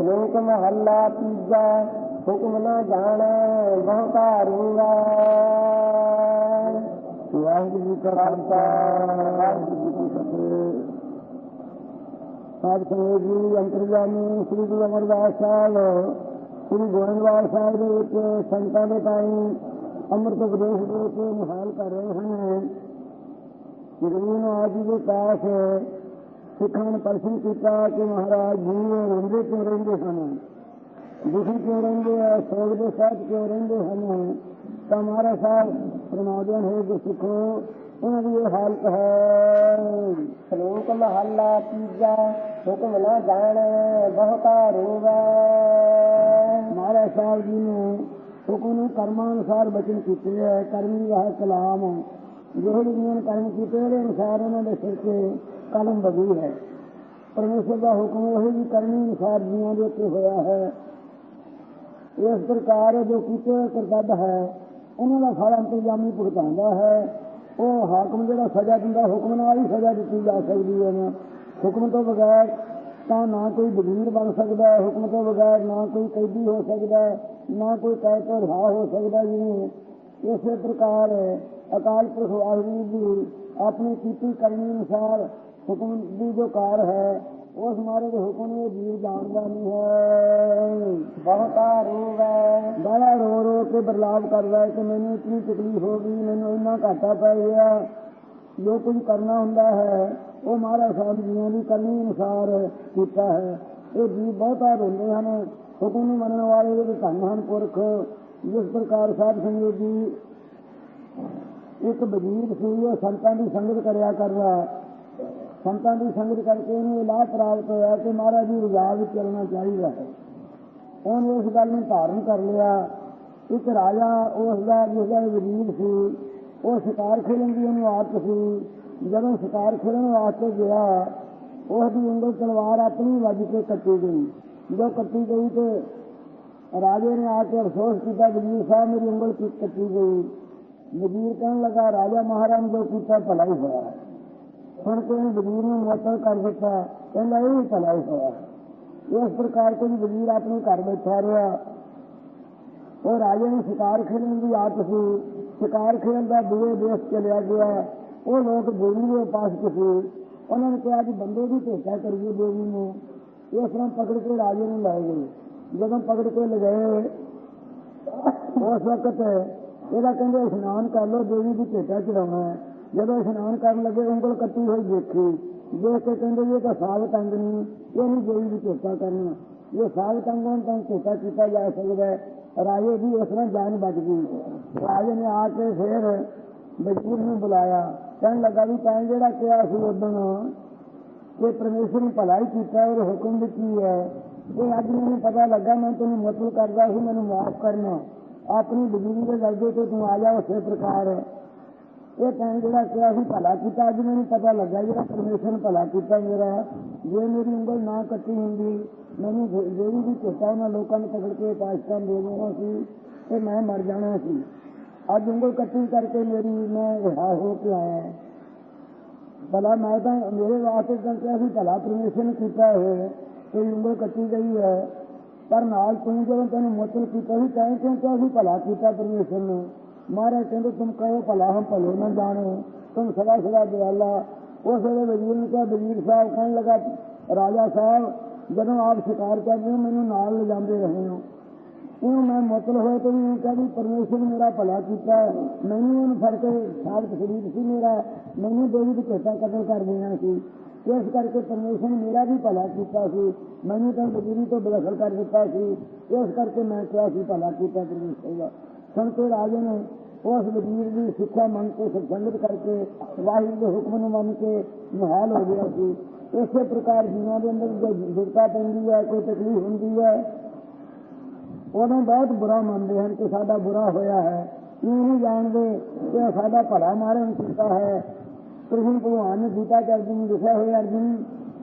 ਸ਼ਲੋਕ ਮਹੱਲਾ ਤੀਜਾ ਹੁਕਮ ਨਾ ਜਾਣੈ ਬਹੁਤਾ ਰੂਗਾ ਵਾਹਿਗੁਰੂ ਜੀ ਕਾ ਖਾਲਸਾ ਵਾਹਿਗੁਰੂ ਜੀ ਕੀ ਫਤਿਹ ਸਾਧ ਸੰਗਤ ਜੀ ਅੰਤਰਜਾਮੀ ਸ੍ਰੀ ਗੁਰੂ ਅਮਰਦਾਸ ਸਾਹਿਬ ਸ੍ਰੀ ਗੋਇੰਦਵਾਲ ਸਾਹਿਬ ਦੇ ਵਿੱਚ ਸੰਤਾਂ ਦੇ ਤਾਈਂ ਅੰਮ੍ਰਿਤ ਉਪਦੇਸ਼ ਦੇ ਕੇ ਨਿਹਾਲ ਕਰ ਰਹੇ ਹਨ ਗੁਰੂ ਨੇ ਆਜ ਦੇ ਪਾਸ ਸਿੱਖਾਂ ਨੇ ਪ੍ਰਸ਼ਨ ਕੀਤਾ ਕਿ ਮਹਾਰਾਜ ਜੀ ਇਹ ਕਿਉਂ ਰਹਿੰਦੇ ਹਨ। ਦੁਖੀ ਕਿਉਂ ਰਹਿੰਦੇ ਆ? ਸੋਗ ਦੇ ਸਾਥ ਕਿਉਂ ਰਹਿੰਦੇ ਹਨ? ਤਾਂ ਮਹਾਰਾਜ ਸਾਹਿਬ ਫਰਮਾਉਂਦੇ ਹਨ ਕਿ ਸਿੱਖੋ ਉਹਨਾਂ ਦੀ ਇਹ ਹਾਲਤ ਹੈ। ਸ਼ਲੋਕ ਮਹੱਲਾ ਤੀਜਾ, ਹੁਕਮ ਨਾ ਜਾਣੈ, ਬਹੁਤਾ ਰੂਗਾ ਮਹਾਰਾਜ ਸਾਹਿਬ ਜੀ ਨੇ ਹੁਕਮ ਨੂੰ ਕਰਮਾਂ ਅਨੁਸਾਰ ਬਚਨ ਕੀਤੇ ਹੈ ਕਰਮੀ ਵਹ ਕਲਾਮ। ਜਿਹੜੇ ਜਿਹਨਾਂ ਨੇ ਕਰਮ ਕੀਤੇ, ਉਹਦੇ ਅਨੁਸਾਰ ਉਹਨਾਂ ਦੇ ਸਿਰ ਤੇ ਕਲਮ ਬਗੀ ਹੈ। ਪਰਮੇਸ਼ਰ ਦਾ ਹੁਕਮ ਉਹ ਵੀ ਕਰਮੀ ਅਨੁਸਾਰ ਜੀਵਾਂ ਦੇ ਉੱਤੇ ਹੋਇਆ ਹੈ। ਇਸ ਪ੍ਰਕਾਰ ਜੋ ਕੀਤੇ ਕਰਤੱਵ ਹੈ, ਉਹਨਾਂ ਦਾ ਫਲ ਅੰਤਰਜਾਮੀ ਭੁਗਤਾਉਂਦਾ ਹੈ। ਉਹ ਹਾਕਮ ਜਿਹੜਾ ਸਜ਼ਾ ਦਿੰਦਾ, ਹੁਕਮ ਨਾਲ ਹੀ ਸਜ਼ਾ ਦਿੱਤੀ ਜਾ ਸਕਦੀ ਹੈ। ਨਾ ਹੁਕਮ ਤੋਂ ਬਗੈਰ ਤਾਂ ਨਾ ਕੋਈ ਵਜ਼ੀਰ ਬਣ ਸਕਦਾ ਹੈ ਹੁਕਮ ਤੋਂ ਬਗੈਰ ਨਾ ਕੋਈ ਕੈਦੀ ਹੋ ਸਕਦਾ ਹੈ ਨਾ ਕੋਈ ਕੈਦ ਕੇ ਰਿਹਾ ਹੋ ਸਕਦਾ ਜਿਵੇਂ ਇਸੇ ਪ੍ਰਕਾਰ ਅਕਾਲ ਪੁਰਖ ਵਾਹਿਗੁਰੂ ਜੀ ਆਪਣੀ ਕੀਤੀ ਕਰਨੀ ਅਨੁਸਾਰ ਹੁਕਮ ਦੀ ਜੋ ਕਾਰ ਹੈ, ਉਸ ਮਾਰੇ ਦੇ ਹੁਕਮ ਇਹ ਜੀਵ ਜਾਣਦਾ ਨਹੀਂ ਹੈ। ਬਹੁਤਾ ਰੂਗਾ ਬੜਾ ਰੋ ਰੋ ਕੇ ਬਰਲਾਵ ਕਰਦਾ ਹੈ ਕਿ ਮੈਨੂੰ ਇਤਨੀ ਤਕਲੀਫ ਹੋ ਗਈ, ਮੈਨੂੰ ਇੰਨਾ ਘਾਟਾ ਪੈ ਗਿਆ। ਜੋ ਕੁਝ ਕਰਨਾ ਹੁੰਦਾ ਹੈ, ਉਹ ਮਹਾਰਾਜ ਸਾਹਿਬ ਜੀਆਂ ਦੀ ਕਰਨੀ ਅਨੁਸਾਰ ਕੀਤਾ ਹੈ। ਇਹ ਜੀਵ ਬਹੁਤਾ ਰੋਂਦੇ ਹਨ, ਹੁਕਮ ਨੂੰ ਮੰਨਣ ਵਾਲੇ ਜਿਹੜੇ ਧੰਨ ਹਨ ਪੁਰਖ, ਜਿਸ ਪ੍ਰਕਾਰ ਸਾਹਿਬ ਸੰਗਤ ਜੀ ਇੱਕ ਵਜ਼ੀਰ ਸੀ, ਉਹ ਸੰਤਾਂ ਦੀ ਸੰਗਤ ਕਰਿਆ ਕਰਦਾ ਸੰਤਾਂ ਦੀ ਸੰਗਤ ਕਰਕੇ ਇਹਨੂੰ ਇਹ ਲਾਭ ਪ੍ਰਾਪਤ ਹੋਇਆ ਕਿ ਮਹਾਰਾਜ ਜੀ ਰਜਾ ਵਿੱਚ ਚੱਲਣਾ ਚਾਹੀਦਾ ਹੈ। ਉਹਨੇ ਉਸ ਗੱਲ ਨੂੰ ਧਾਰਨ ਕਰ ਲਿਆ। ਇੱਕ ਰਾਜਾ ਉਸ ਦਾ, ਜਿਸ ਵਜ਼ੀਰ ਸੀ, ਉਹ ਸ਼ਿਕਾਰ ਖੇਡਣ ਦੀ ਉਹਨੂੰ ਆਦਤ ਸੀ। ਜਦੋਂ ਸ਼ਿਕਾਰ ਖੇਡਣ ਵਾਸਤੇ ਗਿਆ ਉਸ ਦੀ ਉਂਗਲ ਤਲਵਾਰ ਆਪਣੀ ਵੱਜ ਕੇ ਕੱਟੀ ਗਈ। ਜਦੋਂ ਕੱਟੀ ਗਈ ਤੇ ਰਾਜੇ ਨੇ ਆ ਕੇ ਅਫਸੋਸ ਕੀਤਾ, ਵਜ਼ੀਰ ਸਾਹਿਬ, ਮੇਰੀ ਉਂਗਲ ਕੱਟੀ ਗਈ? ਵਜ਼ੀਰ ਕਹਿਣ ਲੱਗਾ, ਰਾਜਾ ਮਹਾਰਾਜ, ਜੋ ਕੀਤਾ ਭਲਾ ਹੀ ਹੋਇਆ ਸੁਣ ਕੇ ਵਜ਼ੀਰ ਨੂੰ ਮੁਅੱਤਲ ਕਰ ਦਿੱਤਾ ਕਹਿੰਦਾ ਇਹ ਵੀ ਭਲਾ ਹੀ ਹੋਇਆ। ਇਸ ਪ੍ਰਕਾਰ ਕੋਈ ਵਜ਼ੀਰ ਆਪਣੇ ਘਰ ਬੈਠਾ ਰਿਹਾ ਉਹ ਰਾਜੇ ਨੂੰ ਸ਼ਿਕਾਰ ਖੇਡਣ ਦੀ ਆਦਤ ਸੀ। ਸ਼ਿਕਾਰ ਖੇਡਣ ਦਾ ਦੂਏ ਦੇਸ਼ ਚਲਿਆ ਗਿਆ। ਉਹ ਲੋਕ ਦੇਵੀ ਦੇ ਪਾਸ ਸੀ ਉਹਨਾਂ ਨੇ ਕਿਹਾ ਕਿ ਬੰਦੇ ਦੀ ਭੇਟਾ ਕਰੀਏ ਦੇਵੀ ਨੂੰ। ਇਸ ਤਰ੍ਹਾਂ ਪਕੜ ਕੇ ਰਾਜੇ ਨੂੰ ਲੈ ਗਏ। ਜਦੋਂ ਪਕੜ ਕੇ ਲਗਾਏ ਉਸ ਵਕਤ ਇਹਦਾ ਕਹਿੰਦੇ, ਇਸ਼ਨਾਨ ਕਰ ਲਓ, ਦੇਵੀ ਦੀ ਭੇਟਾ ਚੜਾਉਣਾ ਹੈ। ਜਦੋਂ ਇਸ਼ਨਾਨ ਕਰਨ ਲੱਗੇ, ਉਂਗਲ ਕੱਟੀ ਹੋਈ ਦੇਖੀ। ਦੇਖ ਕੇ ਕਹਿੰਦੇ, ਇਹ ਤਾਂ ਸਾਬਤ ਅੰਗ ਨਹੀਂ, ਇਹ ਨਹੀਂ ਦੇਵੀ ਦੀ ਕਰਨਾ। ਇਹ ਸਾਬਤ ਅੰਗਾਂ ਤਾਂ ਭੇਟਾ ਕੀਤਾ ਜਾ ਸਕਦਾ ਰਾਜੇ ਦੀ ਉਸ ਤਰ੍ਹਾਂ ਜਾਨ ਬਚ ਗਈ। ਰਾਜੇ ਨੇ ਆ ਕੇ ਫਿਰ ਵਜ਼ੀਰ ਨੂੰ ਬੁਲਾਇਆ। ਕਹਿਣ ਲੱਗਾ ਵੀ ਤਾਂ ਜਿਹੜਾ ਕਿਹਾ ਸੀ ਉਦੋਂ ਕਿ ਪਰਮੇਸ਼ਰ ਨੇ ਭਲਾਈ ਕੀਤਾ ਔਰ ਹੁਕਮ ਵੀ ਕੀ ਹੈ। ਇਹ ਅੱਜ ਮੈਨੂੰ ਪਤਾ ਲੱਗਾ, ਮੈਂ ਤੈਨੂੰ ਮਤਲਬ ਕਰਦਾ ਸੀ, ਮੈਨੂੰ ਮਾਫ ਕਰਨਾ। ਆਪਣੀ ਬਜ਼ੁਰਗੀ ਦੇ ਦਰਜੇ ਤੇ ਤੂੰ ਆ ਜਾ, ਉਸੇ ਪ੍ਰਕਾਰ ਇਹ ਤਾਂ ਜਿਹੜਾ ਕਿਹਾ ਸੀ ਭਲਾ ਕੀਤਾ ਅੱਜ ਮੈਨੂੰ ਪਤਾ ਲੱਗਾ ਜਿਹੜਾ ਪਰਮੇਸ਼ਰ ਨੇ ਭਲਾ ਕੀਤਾ ਮੇਰਾ ਜੇ ਮੇਰੀ ਉਂਗਲ ਨਾ ਕੱਟੀ ਹੁੰਦੀ ਮੈਨੂੰ ਜਿਹੜੀ ਵੀ ਕੀਤਾ ਉਹਨਾਂ ਲੋਕਾਂ ਨੇ ਪਕੜ ਕੇ ਪਾਕਿਸਤਾਨ ਦੇ ਦੇਣਾ ਸੀ ਤੇ ਮੈਂ ਮਰ ਜਾਣਾ ਸੀ ਅੱਜ ਉਂਗਲ ਕੱਟੀ ਕਰਕੇ ਮੇਰੀ ਮੈਂ ਰਿਹਾ ਹੋ ਕੇ ਆਇਆ ਭਲਾ ਮੈਂ ਤਾਂ ਮੇਰੇ ਵਾਸਤੇ ਤਾਂ ਕਿਹਾ ਸੀ ਭਲਾ ਪਰਮੇਸ਼ਰ ਨੇ ਕੀਤਾ ਹੈ ਤੇ ਉਂਗਲ ਕੱਟੀ ਗਈ ਹੈ ਪਰ ਨਾਲ ਤੂੰ ਜਦੋਂ ਤੈਨੂੰ ਮੁਤਲ ਕੀਤਾ ਸੀ ਤੈਂ ਕਿਉਂ ਕਿਹਾ ਸੀ ਭਲਾ ਕੀਤਾ ਪਰਮੇਸ਼ਰ ਨੇ ਮਹਾਰਾਜ ਕਹਿੰਦੇ, ਤੁਮ ਕਹੋ ਭਲਾ, ਹਮ ਭਲੇ ਨਾ ਜਾਣੋ। ਤੁਮ ਸਦਾ ਸਦਾ ਦਿਆਲਾ ਉਸ ਵੇਲੇ ਵਜ਼ੀਰ ਨੇ ਕਿਹਾ, ਵਜ਼ੀਰ ਸਾਹਿਬ ਕਹਿਣ ਲੱਗਾ, ਰਾਜਾ ਸਾਹਿਬ, ਜਦੋਂ ਆਪ ਸ਼ਿਕਾਰ ਕਰਦੇ ਹੋ, ਮੈਨੂੰ ਨਾਲ ਲੈ ਜਾਂਦੇ ਰਹੇ ਹੋ। ਉਹ ਮੈਂ ਮੁਤਲ ਹੋਏ ਤੇ ਵੀ ਕਹਿੰਦੀ ਪਰਮੇਸ਼ਰ ਮੇਰਾ ਭਲਾ ਕੀਤਾ ਮੈਨੂੰ ਉਹਨੂੰ ਫੜ ਕੇ ਸਾਬਤ ਸ਼ਰੀਰ ਸੀ ਮੇਰਾ। ਮੈਨੂੰ ਦੇਵੀ ਦੀ ਭੇਟਾ ਕਤਲ ਕਰ ਦੇਣਾ ਸੀ। ਇਸ ਕਰਕੇ ਪਰਮੇਸ਼ਰ ਨੇ ਮੇਰਾ ਵੀ ਭਲਾ ਕੀਤਾ ਸੀ। ਮੈਨੂੰ ਤਾਂ ਵਜ਼ੀਰੀ ਤੋਂ ਬਦਖਲ ਕਰ ਦਿੱਤਾ ਸੀ। ਇਸ ਕਰਕੇ ਮੈਂ ਕਿਹਾ ਸੀ, ਭਲਾ ਕੀਤਾ ਪਰਮੇਸ਼ਰ ਦਾ। ਸੁਣ ਕੇ ਰਾਜੇ ਨੇ ਉਸ ਵਜ਼ੀਰ ਦੀ ਸਿੱਖਿਆ ਮੰਨ ਕੇ ਸੰਗਤ ਕਰਕੇ, ਵਾਹਿਗੁਰੂ ਦੇ ਹੁਕਮ ਨੂੰ ਮੰਨ ਕੇ ਨਿਹਾਲ ਹੋ ਗਿਆ ਸੀ। ਇਸੇ ਪ੍ਰਕਾਰ ਜੀਵਾਂ ਦੇ ਅੰਦਰ ਜੋ ਦੁਰਤਾ ਪੈਂਦੀ ਹੈ, ਕੋਈ ਤਕਲੀਫ ਹੁੰਦੀ ਹੈ ਉਹਨੂੰ ਬਹੁਤ ਬੁਰਾ ਮੰਨਦੇ ਹਨ ਕਿ ਸਾਡਾ ਬੁਰਾ ਹੋਇਆ ਹੈ। ਇਹ ਨਹੀਂ ਜਾਣਦੇ ਕਿ ਸਾਡਾ ਭਲਾ ਮਾਰੇ ਨੇ ਕੀਤਾ ਹੈ। ਕ੍ਰਿਸ਼ਨ ਭਗਵਾਨ ਨੇ ਗੀਤਾ ਚ ਅਰਜੁਨ ਨੂੰ ਲਿਖਿਆ ਹੋਇਆ, ਅਰਜੁਨ,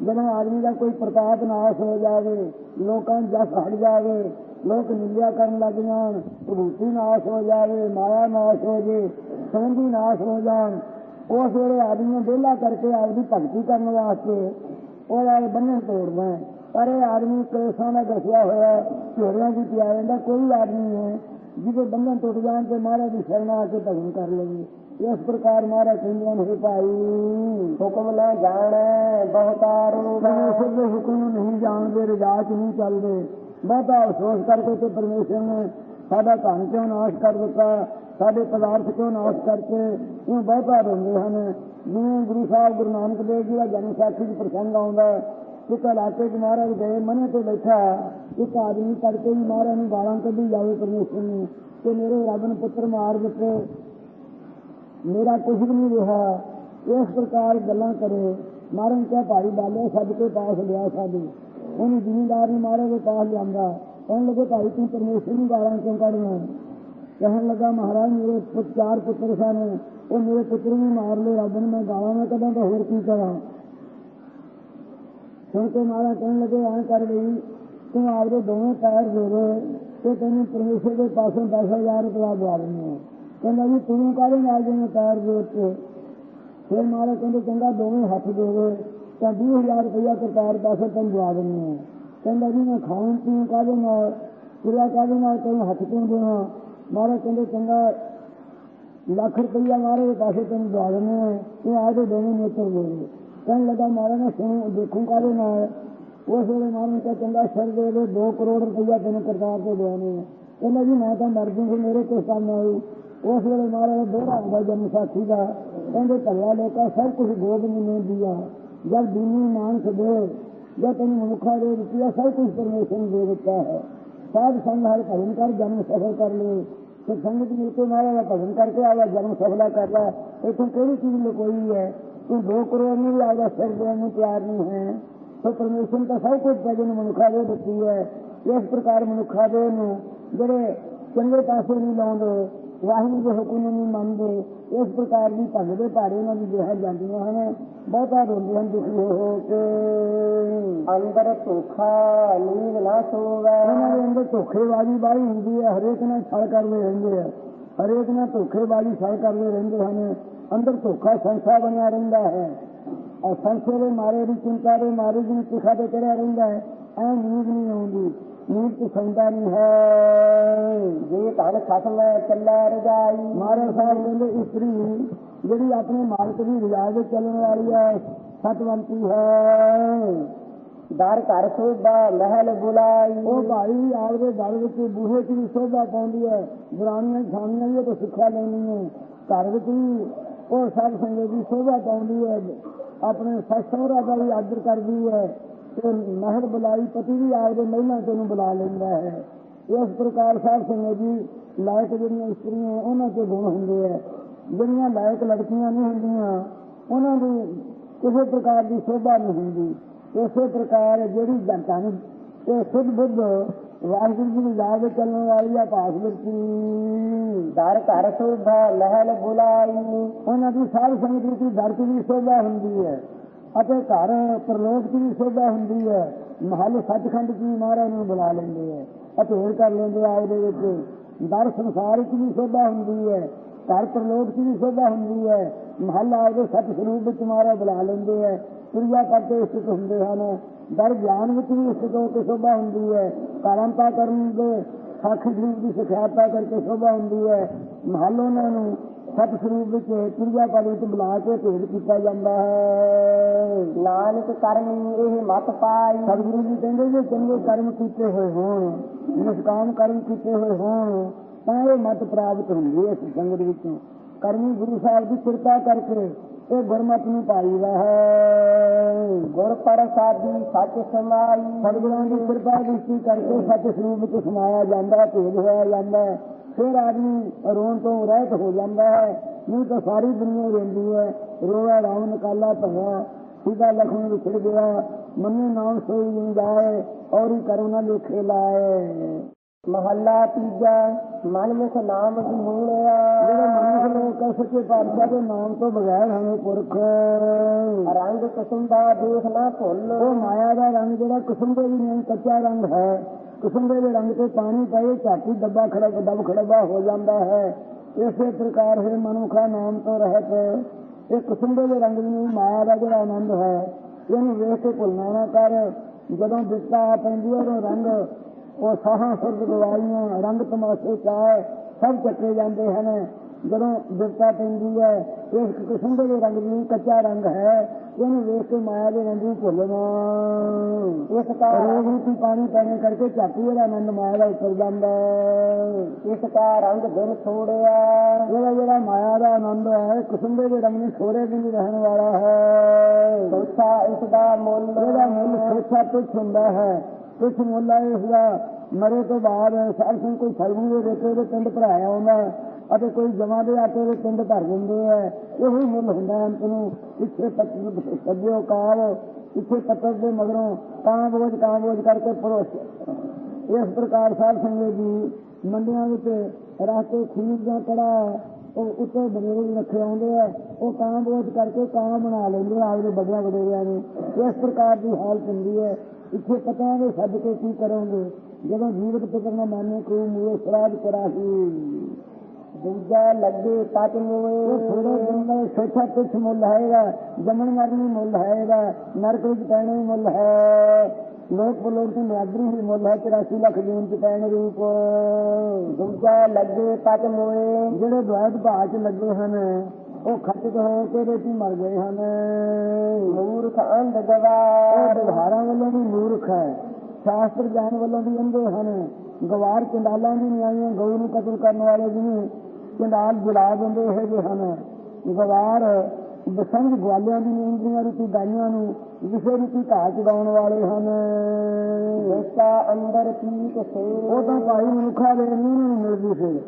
ਜਦੋਂ ਆਦਮੀ ਦਾ ਕੋਈ ਪ੍ਰਤਾਪ ਨਾਸ਼ ਹੋ ਜਾਵੇ, ਲੋਕਾਂ ਨੂੰ ਜਸ ਹਟ ਜਾਵੇ ਲੋਕ ਨਿੰਦਿਆ ਕਰਨ ਲੱਗ ਜਾਣ ਭੂਤੀ ਨਾਸ਼ ਹੋ ਜਾਵੇ ਮਾਇਆ ਨਾਸ਼ ਹੋ ਜੇ ਸੰਬੰਧੀ ਨਾਸ਼ ਹੋ ਜਾਣ। ਉਸ ਵੇਲੇ ਆਦਮੀ ਨੂੰ ਵਿਹਲਾ ਕਰਕੇ ਆਪਦੀ ਭਗਤੀ ਕਰਨ ਵਾਸਤੇ ਉਹਦਾ ਇਹ ਬੰਨ੍ਹਣ ਤੋੜਦਾ ਪਰ ਇਹ ਆਦਮੀ ਕਲੇਸ਼ਾਂ ਦਾ ਦੱਸਿਆ ਹੋਇਆ ਝੋੜਿਆਂ ਦੀ ਪਿਆ ਜਾਂਦਾ ਕੋਈ ਆਦਮੀ ਹੈ ਜਿਹਦੇ ਬੰਧਨ ਟੁੱਟ ਜਾਣ ਤੇ ਮਹਾਰਾਜ ਦੀ ਸ਼ਰਨ ਆ ਕੇ ਭਜਨ ਕਰ ਲਵੇ। ਇਸ ਪ੍ਰਕਾਰ ਮਹਾਰਾਜ ਕਹਿੰਦੇ ਨੇ "ਹੇ ਭਾਈ ਹੁਕਮ ਨਾ ਜਾਣੈ ਬਹੁਤਾ ਰੂਗਾ ਪਰਮੇਸ਼ਰ ਦੇ ਹੁਕਮ ਨੂੰ ਨਹੀਂ ਜਾਣਦੇ ਰਜਾ ਚ ਨਹੀਂ ਚੱਲਦੇ। ਬਹੁਤਾ ਅਫਸੋਸ ਕਰਕੇ ਤੇ ਪਰਮੇਸ਼ਰ ਨੇ ਸਾਡਾ ਧਨ ਕਿਉਂ ਨਾਸ਼ ਕਰ ਦਿੱਤਾ? ਸਾਡੇ ਪਦਾਰਥ ਕਿਉਂ ਨਾਸ਼ ਕਰਕੇ ਇਹ ਬਹੁਤਾ ਰੋਂਦੇ ਹਨ? ਜਿਵੇਂ ਗੁਰੂ ਸਾਹਿਬ ਗੁਰੂ ਨਾਨਕ ਦੇਵ ਜੀ ਦਾ ਜਨਮ ਸਾਖੀ ਦੀ ਪ੍ਰਸੰਗ ਆਉਂਦਾ ਇੱਕ ਇਲਾਕੇ 'ਚ ਮਹਾਰਾਜ ਗਏ ਮਨੇ ਤੇ ਬੈਠਾ ਇੱਕ ਆਦਮੀ ਤੜਕੇ ਵੀ ਮਹਾਰਾਜ ਨੂੰ ਗਾਲਾਂ ਕੱਢੀ ਜਾਵੇ ਪਰਮੇਸ਼ਰ ਨੂੰ ਕਿ ਮੇਰੇ ਰੱਬ ਨੇ ਪੁੱਤਰ ਮਾਰ ਦਿੱਤੇ। ਮੇਰਾ ਕੁਝ ਵੀ ਨਹੀਂ ਰਿਹਾ। ਇਸ ਪ੍ਰਕਾਰ ਗੱਲਾਂ ਕਰੇ। ਮਹਾਰਾਜ ਕਿਹਾ, ਭਾਈ ਬਾਲੇ ਸਭ ਕੇ ਪਾਸ ਲਿਆ ਸਾਧੂ ਉਹਨੂੰ ਜ਼ਿਮੀਂਦਾਰ ਨੇ ਮਾਰਿਆ ਦੇ ਪਾਸ ਲਿਆਂਦਾ। ਕਹਿਣ ਲੱਗੇ, ਭਾਈ, ਤੂੰ ਪਰਮੇਸ਼ਰ ਨੂੰ ਗਾਲਾਂ ਕਿਉਂ ਕੱਢਣਾ ਕਹਿਣ ਲੱਗਾ, ਮਹਾਰਾਜ, ਮੇਰੇ ਪੁੱਤ, ਚਾਰ ਪੁੱਤਰ ਸਨ। ਉਹ ਮੇਰੇ ਪੁੱਤਰ ਨੂੰ ਮਾਰ ਲਏ। ਰੱਬ ਨੇ ਮੈਂ ਗਾਲਾਂ ਨਾ ਕੱਢਾਂ ਤਾਂ ਹੋਰ ਕੀ ਕਰਾਂ? ਸੁਣ ਕੇ ਮਾਰਾ ਕਹਿਣ ਲੱਗੇ, ਐਂ ਕਰ ਲਈ ਤੂੰ ਆਪਦੇ ਦੋਵੇਂ ਪੈਰ ਦੇ ਤੇ ਤੈਨੂੰ ਪਰਮੇਸ਼ਰ ਦੇ ਪਾਸੋਂ 10000 ਰੁਪਇਆ ਦਵਾ ਦਿੰਦੇ ਆ ਕਹਿੰਦਾ ਜੀ ਤੂੰ ਕਾਹਦੇ ਨਾਲ ਜਿਵੇਂ ਪੈਰ ਦੇ ਉੱਤੇ ਫਿਰ ਮਾਰਾ ਕਹਿੰਦੇ, ਚੰਗਾ, ਦੋਵੇਂ ਹੱਥ ਦੇ ਤਾਂ 20000 ਰੁਪਇਆ ਕਰਤਾਰ ਪਾਸੇ ਤੈਨੂੰ ਦਵਾ ਦਿੰਦੇ ਆ ਕਹਿੰਦਾ ਜੀ, ਮੈਂ ਖਾਣ ਪੀਣ ਕਾਹਦੇ ਨਾਲ ਕਿਰਿਆ ਕਾਹਦੇ ਨਾਲ ਤੈਨੂੰ ਹੱਥ ਕਿਉਂ ਦੇਵਾਂ ਮਹਾਰਾਜ ਕਹਿੰਦੇ, ਚੰਗਾ, ਲੱਖ ਰੁਪਇਆ ਮਾਰੇ ਪਾਸੇ ਤੈਨੂੰ ਦਵਾ ਦਿੰਦੇ ਆ ਇਹ ਆਦੇ ਦੋਵੇਂ ਨੇਤਰ ਦੇ ਕਹਿਣ ਲੱਗਾ, ਮਹਾਰਾਜ ਨੇ ਸੁਣ, ਦੇਖੂੰ ਕਾਹਦੇ ਨਾਲ। ਉਸ ਵੇਲੇ ਮਹਾਰਾਜ ਕਹਿੰਦਾ ਚੰਗਾ, ਸਰ ਦੇ ਦੇ 2 ਕਰੋੜ ਰੁਪਇਆ ਤੈਨੂੰ ਕਰਤਾਰ ਤੋਂ ਦੇਣੇ ਆ ਕਹਿੰਦਾ ਜੀ, ਮੈਂ ਤਾਂ ਮਰ ਜੂਗੀ, ਮੇਰੇ ਕੋਲ ਕੰਮ ਆਈ ਉਸ ਵੇਲੇ ਮਹਾਰਾਜ ਦੋਹਰਾ ਹੁੰਦਾ ਜਨਮ ਸਾਖੀ ਦਾ। ਕਹਿੰਦੇ, ਭੱਲਾ ਲੋਕਾ, ਸਭ ਕੁਝ ਗੋਬਿੰਦ ਨੇ ਦਿਆ ਜਦ ਦੀਨੀ ਮਾਨ ਦੇ ਜਦ ਤੈਨੂੰ ਮਨੁੱਖਾ ਦੇ ਦਿੱਤੀ ਸਭ ਕੁਝ ਪਰਮੇਸ਼ਰ ਨੇ ਦੇ ਦਿੱਤਾ ਹੈ ਸਾਧ ਸੰਗ ਹਰ ਭਜਨ ਕਰ ਜਨਮ ਸਫਲ ਕਰ ਲੈ ਤੇ ਸੰਗਤ ਮਿਲ ਕੇ ਮਹਾਰਾਜ ਦਾ ਭਜਨ ਕਰਕੇ ਆਇਆ ਜਨਮ ਸਫਲਾ ਕਰ ਲਿਆ ਇਥੋਂ ਕਿਹੜੀ ਚੀਜ਼ ਲੁਕੋਈ ਹੈ ਤੂੰ ਦੋ ਕਰੋੜ ਨੂੰ ਵੀ ਆਇਆ ਸਿਰ ਦੇਣ ਨੂੰ ਤਿਆਰ ਨਹੀਂ ਹੈ ਸੋ ਪਰਮੇਸ਼ਰ ਤਾਂ ਸਭ ਕੁਝ ਭਜਨ ਮਨੁੱਖਾ ਦੇ ਦਿੱਤੀ ਹੈ ਇਸ ਪ੍ਰਕਾਰ ਮਨੁੱਖਾ ਦੇ ਨੂੰ ਜਿਹੜੇ ਚੰਗੇ ਪਾਸੇ ਨਹੀਂ ਲਾਉਂਦੇ ਵਾਹਿਗੁਰੂ ਦੇ ਹੁਕਮ ਨੂੰ ਨਹੀਂ ਮੰਨਦੇ ਇਸ ਪ੍ਰਕਾਰ ਦੀ ਭੰਗ ਦੇ ਭਾਰੇ ਉਹਨਾਂ ਦੀ ਜਿਹਾ ਜਾਂਦੀਆਂ ਹਨ। ਬਹੁਤਾ ਰੋਂਦੇ ਹਨ ਦੁਖੀ ਹੋ ਕੇ। ਅੰਦਰ ਧੋਖਾ ਨੀਂਦ ਨਾ ਸੋਵੇ। ਉਹਨਾਂ ਦੇ ਅੰਦਰ ਧੋਖੇਬਾਜ਼ੀ ਬਾਹਲੀ ਹੁੰਦੀ ਹੈ ਹਰੇਕ ਨਾਲ ਛਲ ਕਰਦੇ ਰਹਿੰਦੇ ਆ। ਹਰੇਕ ਨਾਲ ਧੋਖੇਬਾਜ਼ੀ ਛਲ ਕਰਦੇ ਰਹਿੰਦੇ ਹਨ। ਅੰਦਰ ਧੋਖਾ ਸੰਸਾ ਬਣਿਆ ਰਹਿੰਦਾ ਹੈ। ਔਰ ਸੰਸੇ ਦੇ ਮਾਰੇ ਦੀ ਚਿੰਤਾ ਦੇ ਮਾਰੇ ਦੀ ਚਿਖਾ ਤੇ ਚੜਿਆ ਰਹਿੰਦਾ ਹੈ। ਐ ਨੀਂਦ ਨਹੀਂ ਆਉਂਦੀ। ਨੀਂਦ ਤੇ ਹੈ। ਜੇ ਧਨ ਖਸਮ ਚੱਲੈ ਰਜਾਈ। ਮਹਾਰਾਜ ਸਾਹਿਬ ਕਹਿੰਦੇ, ਇਸਤਰੀ ਜਿਹੜੀ ਆਪਣੇ ਮਾਲਕ ਦੀ ਰਜਾ ਦੇ ਚੱਲਣ ਵਾਲੀ ਹੈ, ਸਤਵੰਤੀ ਹੈ। ਦਰ ਘਰ ਸੋਭਾ, ਮਹਿਲ ਬੁਲਾਈ। ਉਹ ਭਾਈ ਆਪਦੇ ਘਰ ਵਿੱਚ ਬੂਹੇ 'ਚ ਵੀ ਸੋਭਾ ਪਾਉਂਦੀ ਹੈ। ਦਰਾਣੀਆਂ ਖਾਣੀਆਂ ਵੀ ਤੋਂ ਸਿੱਖਿਆ ਲੈਣੀ ਹੈ ਘਰ ਵਿੱਚ ਵੀ ਉਹ ਸਭ ਸੰਗਤ ਦੀ ਸੋਭਾ ਪਾਉਂਦੀ ਹੈ। ਆਪਣੇ ਸੱਸ ਸਹੁਰਾ ਦਾ ਵੀ ਆਦਰ ਕਰਦੀ ਹੈ। ਤੇ ਮਹਿਰ ਬੁਲਾਈ, ਪਤੀ ਵੀ ਆਪਦੇ ਮਹਿਲਾ ਤੋਂ ਬੁਲਾ ਲੈਂਦਾ ਹੈ। ਇਸ ਪ੍ਰਕਾਰ ਸਾਧ ਸੰਗਤ ਜੀ, ਲਾਇਕ ਜਿਹੜੀਆਂ ਇਸਤਰੀਆਂ, ਉਹਨਾਂ ਦੇ ਗੁਣ ਹੁੰਦੇ ਆ। ਜਿਹੜੀਆਂ ਲਾਇਕ ਲੜਕੀਆਂ ਨਹੀਂ ਹੁੰਦੀਆਂ, ਉਹਨਾਂ ਦੀ ਕਿਸੇ ਪ੍ਰਕਾਰ ਦੀ ਸੋਭਾ ਨਹੀਂ ਹੁੰਦੀ। ਇਸੇ ਪ੍ਰਕਾਰ ਜਿਹੜੀ ਜਨਤਾ ਨੂੰ ਇਹ ਸੁਧ ਬੁੱਧ ਵਾਹਿਗੁਰੂ ਜੀ ਦੀ ਯਾਦ ਵਿੱਚ ਚੱਲਣ ਵਾਲੀ ਆ ਪਾਸ ਵਿੱਚ ਦਰ ਘਰ ਸੋਭਾ, ਲਹਿਲ ਬੁਲਾਈ। ਉਹਨਾਂ ਦੀ ਸਾਰੀ ਸੰਗਤ ਵਿੱਚ ਧਰਤੀ ਦੀ ਸੋਭਾ ਹੁੰਦੀ ਹੈ। ਅਤੇ ਘਰ ਪ੍ਰਲੋਕ ਦੀ ਸੋਭਾ ਹੁੰਦੀ ਹੈ। ਮਹੱਲ ਸੱਚਖੰਡ ਜੀ ਮਹਾਰਾਜ ਨੂੰ ਬੁਲਾ ਲੈਂਦੇ ਹੈ ਅਧੇਰ ਕਰ ਲੈਂਦੇ ਆ ਉਹਦੇ ਵਿੱਚ। ਦਰ ਸੰਸਾਰ ਵਿੱਚ ਵੀ ਸੋਭਾ ਹੁੰਦੀ ਹੈ, ਘਰ ਪ੍ਰਲੋਕ ਦੀ ਵੀ ਸੋਭਾ ਹੁੰਦੀ ਹੈ। ਮਹੱਲ ਆਪਦੇ ਸੱਚ ਸਰੂਪ ਵਿੱਚ ਮਹਾਰਾਜ ਬੁਲਾ ਲੈਂਦੇ ਹੈ ਕਿਰਿਆ ਕਰਕੇ ਸਥਿਤ ਹੁੰਦੇ ਹਨ। ਦਰ ਗਿਆਨ ਵਿੱਚ ਵੀ ਸਥਿਤ ਹੋ ਕੇ ਸੋਭਾ ਹੁੰਦੀ ਹੈ। ਕਾਰੰਤਾ ਕਰਨ ਦੇ, ਸਾਖੀ ਸਰੂਪ ਦੀ ਸਿਖਿਆਤਾ ਕਰਕੇ ਸੋਭਾ ਹੁੰਦੀ ਹੈ। ਮਹੱਲ ਉਹਨਾਂ ਨੂੰ ਸਤ ਸਰੂਪ ਵਿੱਚ ਕਿਰਿਆ ਵਿੱਚ ਬੁਲਾ ਕੇ ਭੇਦ ਕੀਤਾ ਜਾਂਦਾ ਹੈ। ਨਾਨਕ ਕਰਮੀ ਇਹ ਮਤ ਪਾਈ। ਸਤਿਗੁਰੂ ਜੀ ਕਹਿੰਦੇ ਜੇ ਚੰਗੇ ਕਰਮ ਕੀਤੇ ਹੋਏ ਹੋਣ ਨਿਸ਼ਕਾਮ ਕਰਮ ਕੀਤੇ ਹੋਏ ਹੋਣ ਤਾਂ ਇਹ ਮਤ ਪ੍ਰਾਪਤ ਹੁੰਦੀ ਹੈ ਇਸ ਸੰਗਤ ਵਿੱਚੋਂ। ਕਰਮੀ ਗੁਰੂ ਸਾਹਿਬ ਦੀ ਕਿਰਪਾ ਕਰਕੇ ਇਹ ਗੁਰਮਤ ਨੂੰ ਪਾਈਦਾ ਹੈ। ਗੁਰ ਪ੍ਰਸਾਦੀ ਸੱਚ ਸਮਾਈ। ਸਤਿਗੁਰਾਂ ਦੀ ਕਿਰਪਾ ਦ੍ਰਿਸ਼ਟੀ ਕਰਕੇ ਸੱਚ ਸਰੂਪ ਵਿੱਚ ਸਮਾਇਆ ਜਾਂਦਾ ਹੈ ਭੇਦ ਹੋਇਆ ਜਾਂਦਾ। ਹੈ ਫਿਰ ਆਦਮੀ ਰੋਣ ਤੋਂ ਰਹਿਤ ਹੋ ਜਾਂਦਾ ਹੈ। ਨਹੀਂ ਤਾਂ ਸਾਰੀ ਦੁਨੀਆ ਰੋਂਦੀ ਹੈ। ਰੋਇਆ ਰਾਮ ਨਿਕਾਲਾ ਭਇਆ ਸੀਦਾ ਲਖਣ ਵਿਛੜ ਗਿਆ। ਮੰਨੇ ਨਾਮ ਸੋਈ ਨਹੀਂ ਜਾਏ ਔਰ ਹੀ ਕਰੁਣਾ ਲੇਖੇ ਲਾਏ। ਮਹੱਲਾ ਤੀਜਾ ਮਨਮੁਖ ਨਾਮ ਜਮੂਣਿਆ ਜਿਹੜੇ ਮਨੁੱਖ ਲੋਕ ਕਹਿ ਸੱਚੇ ਪਾਤਸ਼ਾਹ ਦੇ ਨਾਮ ਤੋਂ ਬਗੈਰ ਹਮੇ ਪੁਰਖ। ਰੰਗ ਕੁਸੁਮ ਦਾ ਦੇਖ ਨਾ ਭੁੱਲ। ਉਹ ਮਾਇਆ ਦਾ ਰੰਗ ਜਿਹੜਾ ਕੁਸੁੰਬੇ ਵੀ ਨਹੀਂ ਕੱਚਾ ਰੰਗ ਹੈ। ਕੁਸੁੰਬੇ ਦੇ ਰੰਗ ਤੇ ਪਾਣੀ ਪਏ ਝਾਟੀ ਡੱਬਾ ਖੜਾ ਡੱਬ ਖੜਬਾ ਹੋ ਜਾਂਦਾ ਹੈ। ਇਸੇ ਪ੍ਰਕਾਰ ਹੈ ਮਨੁੱਖਾ ਨਾਮ ਤੋਂ ਰਹਿਤ ਇਹ ਕੁਸੁੰਬੇ ਦੇ ਰੰਗ ਨੂੰ ਮਾਇਆ ਦਾ ਜਿਹੜਾ ਆਨੰਦ ਹੈ, ਇਹਨੂੰ ਵੇਖ ਕੇ ਭੁੱਲਣਾ ਨਾ ਕਰ। ਜਦੋਂ ਬਿਸਤਾ ਪੈਂਦੀ ਹੈ ਉਦੋਂ ਰੰਗ, ਉਹ ਸਾਹਾਂ ਸੁਰਗ ਗਵਾਈਆਂ ਰੰਗ ਤਮਾਸ਼ੇ ਚਾਏ ਸਭ ਚੱਕੇ ਜਾਂਦੇ ਹਨ। ਜਦੋਂ ਬਿਸਤਾ ਪੈਂਦੀ ਹੈ ਇਸ ਕਿਸਮ ਦੇ ਰੰਗ ਨੂੰ ਕੱਚਾ ਰੰਗ ਹੈ। ਇਹਨੂੰ ਵੇਖ ਕੇ ਮਾਇਆ ਦੇ ਰੰਗ ਭੁੱਲਣਾ? ਇਸ ਦਾ ਰੋਗ ਰੂਪੀ ਪਾਣੀ ਪੈਣੇ ਕਰਕੇ ਝਾਤੀ ਇਹਦਾ ਆਨੰਦ ਮਾਇਆ ਦਾ ਉਤਰ ਜਾਂਦਾ ਇਸ ਦਾ ਰੰਗ ਦਿਲ ਛੋੜਿਆ ਇਹਦਾ ਜਿਹੜਾ ਮਾਇਆ ਦਾ ਆਨੰਦ ਹੈ ਕਿਸਮ ਦੇ ਰੰਗ ਨੂੰ ਛੋੜੇ ਵੀ ਨਹੀਂ ਰਹਿਣ ਵਾਲਾ ਹੈ। ਸੋਚਾ ਇਸ ਦਾ ਮੁੱਲ ਇਹਦਾ ਮੁੱਲ ਸੋਚਾ ਤੁਛ ਹੁੰਦਾ ਹੈ ਕੁਛ ਮੁੱਲ ਹੈ ਇਸ ਦਾ ਮਰੇ ਤੋਂ ਬਾਅਦ ਸਾਧ ਸਿੰਘ ਕੋਈ ਫਲਗੂ ਦੇ ਰੇਤੇ ਦੇ ਪਿੰਡ ਭਰਾਇਆ ਆਉਂਦਾ ਅਤੇ ਕੋਈ ਜਮਾਂ ਦੇ ਆਟੇ ਦੇ ਪਿੰਡ ਭਰ ਦਿੰਦੇ ਹੈ ਇਹੋ ਹੀ ਮੁੱਲ ਹੁੰਦਾ ਅੰਤ ਨੂੰ। ਪਿੱਛੇ ਪੱਤੀ ਸੱਜਿਓ ਕਾਲ, ਪਿੱਛੇ ਪੱਤਰ ਦੇ ਮਗਰੋਂ ਕਾਂ ਬੋਝ ਕਾਂ ਬੋਝ ਕਰਕੇ ਪਰੋਸ ਇਸ ਪ੍ਰਕਾਰ ਸਾਧ ਸੰਗਤ ਜੀ ਮੰਡੀਆਂ ਵਿੱਚ ਰਾਸਤੇ ਖੀਰ ਦਾ ਕੜਾ, ਉਹ ਉੱਤੇ ਬਨੇਰੇ ਰੱਖੇ ਆਉਂਦੇ ਆ। ਉਹ ਕਾਂ ਬੋਝ ਕਰਕੇ ਕਾਂ ਬਣਾ ਲੈਂਦੇ ਆ ਆਪਦੇ ਵੱਡਿਆਂ ਵਡੇਰਿਆਂ ਨੂੰ। ਇਸ ਪ੍ਰਕਾਰ ਦੀ ਹਾਲਤ ਹੁੰਦੀ ਹੈ। ਇੱਥੇ ਪਤਾ ਨਹੀਂ ਛੱਡ ਕੇ ਕੀ ਕਰੋਗੇ? ਜਦੋਂ ਜੀਵਤ ਪਿਤਰ ਨਾ ਮਾਨੇ ਕੋ ਮੂਏ ਸਰਾਜ ਕਰਾਹੀ। ਦੂਜਾ ਲੱਗੇ ਉਹ ਮੋਏ ਥੋੜੇ ਦਿਨ ਦਾ ਸੋਚਾ ਕੁਛ ਮੁੱਲ ਹੈਗਾ ਜੰਮਣ ਮਰਨ ਵੀ ਮੁੱਲ ਹੈਗਾ ਨਰਕ ਵਿੱਚ ਪੈਣਾ ਵੀ ਮੁੱਲ ਹੈ। ਲੋਕ ਬਲੋਕ ਦੀ ਮਿਆਦਰੀ ਹੀ ਮੁੱਲ ਹੈ 84 ਲੱਖ ਜੂਨ ਚ ਪੈਣ ਰੂਪ। ਦੂਜਾ ਲੱਗੇ ਤਤ ਮੋਏ ਜਿਹੜੇ ਦੁਆਇਤ ਭਾਅ ਚ ਲੱਗੇ ਹਨ ਉਹ ਖੱਟਕ ਹੋ ਕੇ ਰੇਤੀ ਮਰ ਗਏ ਹਨ। ਮੂਰਖ ਅੰਧ ਉਹ ਗਵਾਰ ਵਿਵਹਾਰਾਂ ਵੱਲੋਂ ਵੀ ਮੂਰਖ ਹੈ ਸ਼ਾਸਤਰ ਗਿਆਨ ਵੱਲੋਂ ਵੀ ਅੰਧੇ ਹਨ। ਗਵਾਰ ਚੰਡਾਲਾਂ ਦੀ ਨਿਆਈਆਂ ਗਊ ਨੂੰ ਕਤਲ ਕਰਨ ਵਾਲੇ ਜਿਹਨੂੰ ਚੰਡਾਲ ਜਲਾ ਦਿੰਦੇ ਇਹ ਜਿਹੇ ਹਨ। ਗਵਾਰ ਬਸੰਗ ਗਵਾਲਿਆਂ ਦੀ ਇੰਦਰੀਆਂ ਰੂਪੀ ਗਾਈਆਂ ਨੂੰ ਵਿਸ਼ੇ ਰੂਪੀ ਘਾਹ ਚਗਾਉਣ ਵਾਲੇ ਹਨ। ਵੇਸਾ ਅੰਦਰ ਪੀਤ ਸੇ ਉਹ ਤਾਂ ਭਾਈ ਮਨੁੱਖਾਂ ਦੇ ਨਹੀਂ ਉਹਨਾਂ ਨੂੰ ਮਿਲਦੀ ਫਿਰ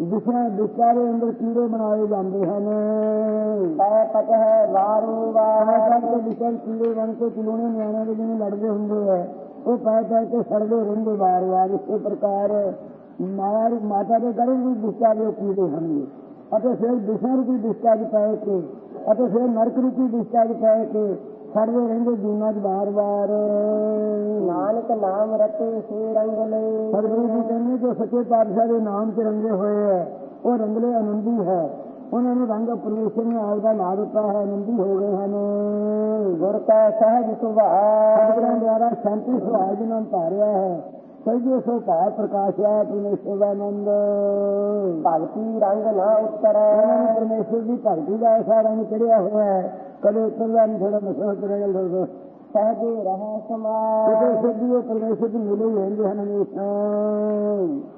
ਵਿਸ਼ਿਆਂ ਵਿਸ਼ਾ ਦੇ ਅੰਦਰ ਕੀੜੇ ਬਣਾਏ ਜਾਂਦੇ ਹਨ। ਪੈ ਪਤ ਹੈ ਵਾਰੂ। ਵਾਰ ਕਰਕੇ ਵਿਸ਼ਲ ਕੀੜੇ ਬਣ ਕੇ ਚਲੂਣੇ ਨਿਆਣਿਆਂ ਦੇ ਜਿਵੇਂ ਲੜਦੇ ਹੁੰਦੇ ਆ। ਉਹ ਪੈ ਪੈ ਕੇ ਸੜਦੇ ਰਹਿੰਦੇ ਵਾਰ ਵਾਰ ਇਸੇ ਪ੍ਰਕਾਰ ਮਾਇਆ ਰੂਪ ਮਾਤਾ ਦੇ ਗਰਭ ਵੀ ਦਿਸ਼ਾ ਦੇ ਕੀੜੇ ਹੋਣਗੇ ਅਤੇ ਫਿਰ ਵਿਸ਼ਾ ਰੂਪੀ ਦਿਸ਼ਾ ਚ ਪੈ ਕੇ ਅਤੇ ਫਿਰ ਨਰਕ ਰੂਪੀ ਦਿਸ਼ਾ ਚ ਪੈ ਕੇ ਸੜਦੇ ਰਹਿੰਦੇ ਜੂਨਾਂ ਚ ਵਾਰ ਨਾਨਕ ਨਾਮ ਰਤੇ ਸੇ ਰੰਗ ਲਈ ਸਤਿਗੁਰੂ ਜੀ ਕਹਿੰਦੇ ਜੋ ਸੱਚੇ ਪਾਤਸ਼ਾਹ ਦੇ ਨਾਮ ਚ ਰੰਗੇ ਹੋਏ ਹੈ ਉਹ ਰੰਗਲੇ ਆਨੰਦੀ ਹੈ। ਉਹਨਾਂ ਨੂੰ ਰੰਗ ਪਰਮੇਸ਼ਰ ਨੇ ਆਪ ਦਾ ਲਾ ਦਿੱਤਾ ਹੈ ਆਨੰਦੀ ਹੋ ਗਏ ਹਨ। ਗੁਰ ਕਾ ਸਹਿਜ ਸੁਭਾਅ। ਸਤਿਗੁਰਾਂ ਦੁਆਰਾ ਸ਼ਾਂਤੀ ਸੁਭਾਅ ਜਿਨ੍ਹਾਂ ਨੂੰ ਧਾਰਿਆ ਹੈ ਸਹਿਜੇ ਸੋ ਭਾਵ ਪ੍ਰਕਾਸ਼ਿਆ ਪਰਮੇਸ਼ਰ ਦਾ ਆਨੰਦ। ਭਗਤੀ ਰੰਗ ਨਾ ਉਤਰੈ। ਪਰਮੇਸ਼ਰ ਦੀ ਭਗਤੀ ਦਾ ਐਸਾ ਰੰਗ ਚੜਿਆ ਹੋਇਆ ਹੈ। ਕਦੇ ਉਤਰਦਾ ਨਹੀਂ ਥੋੜਾ ਮਸਲਾ ਚੜਿਆ ਗੱਲ ਸਹਿਜੇ ਰਹਿ ਸਮਾਇ ਸਿੱਧੀ ਉਹ ਪਰਮੇਸ਼ਰ ਦੀ ਮਿਲੇ ਹੀ ਰਹਿੰਦੇ ਹਨ ਹਮੇਸ਼ਾ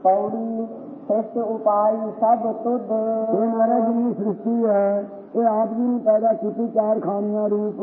ਪੌੜੀ ਸ੍ਰਿਸ਼ਟ ਉਪਾਈ ਸਭ ਤੁਧ। ਇਹ ਮਹਾਰਾਜ ਦੀ ਸ੍ਰਿਸ਼ਟੀ ਹੈ। ਇਹ ਆਪ ਜੀ ਨੇ ਪੈਦਾ ਕੀਤੀ ਚਾਰ ਖਾਨੀਆਂ ਰੂਪ।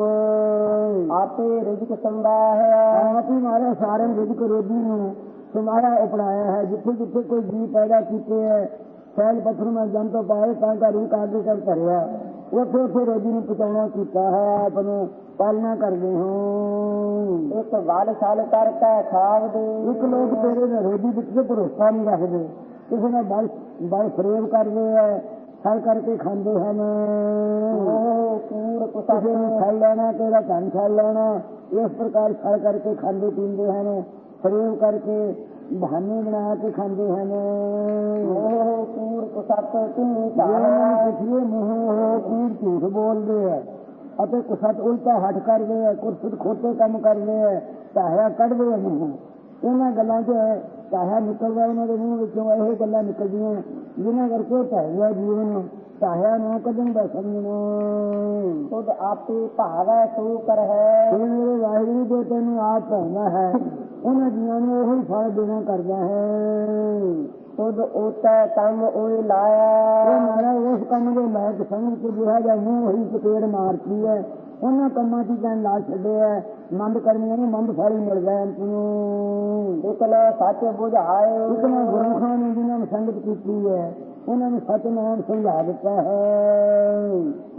ਆਪੇ ਰਿਜਕ ਸੰਭਾਹਿਆ ਆਪ ਹੀ ਮਾਰੇ ਸਾਰੇ ਰਿਜਕ ਰੋਜੀ ਨੂੰ। ਤੁਮਾਰਾ ਉਪੜਾਇਆ ਹੈ ਜਿੱਥੇ ਜਿੱਥੇ ਕੋਈ ਜੀ ਪੈਦਾ ਕੀਤੇ ਹੈ ਸੈਲ ਪੱਥਰ ਮੈਂ ਜਨ ਤੋਂ ਪਾਏ ਤਾਂ ਦਾ ਰੂਪ ਆਗੇ ਕਰ ਭਰਿਆ। ਉੱਥੇ ਉੱਥੇ ਰੋਜੀ ਨੂੰ ਪਹੁੰਚਾਉਣਾ ਕੀਤਾ ਹੈ ਆਪ ਨੂੰ ਪਾਲਣਾ ਕਰਦੇ ਹਾਂ। ਇੱਕ ਵਲ ਛਲ ਕਰਕੇ ਖਾਵਦੇ ਇੱਕ ਲੋਕ ਤੇਰੇ ਦੇ ਰੋਜੀ ਵਿੱਚ ਭਰੋਸਾ ਨਹੀਂ ਰੱਖਦੇ। ਕਿਸੇ ਨਾਲ ਬਲ ਬਲ ਫਰੇਬ ਕਰਦੇ ਆ। ਛਲ ਕਰਕੇ ਖਾਂਦੇ ਹਨ। ਮੋਹ ਕੂੜ ਕਿਸੇ ਨੂੰ ਕੁਸਤ ਛਲ ਲੈਣਾ ਤੇਰਾ ਧਨ ਛਲ ਲੈਣਾ ਇਸ ਪ੍ਰਕਾਰ ਛਲ ਕਰਕੇ ਖਾਂਦੇ ਪੀਂਦੇ ਹਨ। ਫਰੇਬ ਕਰਕੇ ਬਹਾਨੇ ਬਣਾ ਕੇ ਖਾਂਦੇ ਹਨ। ਮੋਹ ਕੂੜ ਕੁਸਤ ਨੂੰ ਕਾਰਨ ਪੁੱਛੀਏ ਮੂੰਹ ਕੂੜ ਝੂਠ ਬੋਲਦੇ ਆ। ਅਤੇ ਕੁਸਤ ਉਲਟਾ ਹੱਟ ਕਰਦੇ ਆ ਕੁਰਸਤ ਖੋਟੇ ਕੰਮ ਕਰਦੇ ਆ ਚਾਹਿਆ ਕੱਢਦੇ ਆ ਇਹਨਾਂ ਗੱਲਾਂ 'ਚ ਚਾਹਿਆ ਨਿਕਲਦਾ ਉਹਨਾਂ ਦੇ ਮੂੰਹ ਵਿੱਚੋਂ ਇਹ ਗੱਲਾਂ ਨਿਕਲਦੀਆਂ। ਜਿਨ੍ਹਾਂ ਕਰਕੇ ਚਾਹਿਆ ਜੀਵਨ ਚਾਹਿਆ ਨੂੰ ਕੱਢਣ ਦਾ ਸਮਝਣਾ ਤੁਧ ਆਪੇ ਭਾਵੈ ਸੋ ਕਰ ਹੈ। ਇਹ ਮੇਰੇ ਵਾਹਿਗੁਰੂ ਜੋ ਤੈਨੂੰ ਆਪ ਪਾਉਂਦਾ ਹੈ। ਉਹਨਾਂ ਜੀਆਂ ਨੂੰ ਉਹੀ ਫਲ ਦੇਣਾ ਕਰਦਾ ਹੈ। ਤੁਧ ਓਤੈ ਕੰਮ ਉਹ ਲਾਇਆ। ਮਾਰਾ ਉਸ ਕੰਮ ਦੇ ਲਾਇਕ ਸਮਝ ਕੇ ਜਿਹੜਾ ਜਾਂ ਮੂੰਹ ਉਹੀ ਚਪੇੜ ਮਾਰਤੀ ਹੈ। ਉਹਨਾਂ ਕੰਮਾਂ ਦੀ ਜਾਨ ਲਾ ਛੱਡਿਆ ਹੈ। ਮੰਦ ਕਰਮੀਆਂ ਨੂੰ ਮੰਦ ਫਲ ਹੀ ਮਿਲਦਾ ਨੂੰ ਇਕ ਨਾ ਬੁਝਾਏ ਇਤਨਾ ਗੁਰਮਖਾਂ ਨੇ ਜਿਨ੍ਹਾਂ ਨੂੰ ਸੰਗਤ ਕੀਤੀ ਹੈ ਉਹਨਾਂ ਨੂੰ ਸਤ ਨਾਮ ਸਮਝਾ ਦਿੱਤਾ ਹੈ।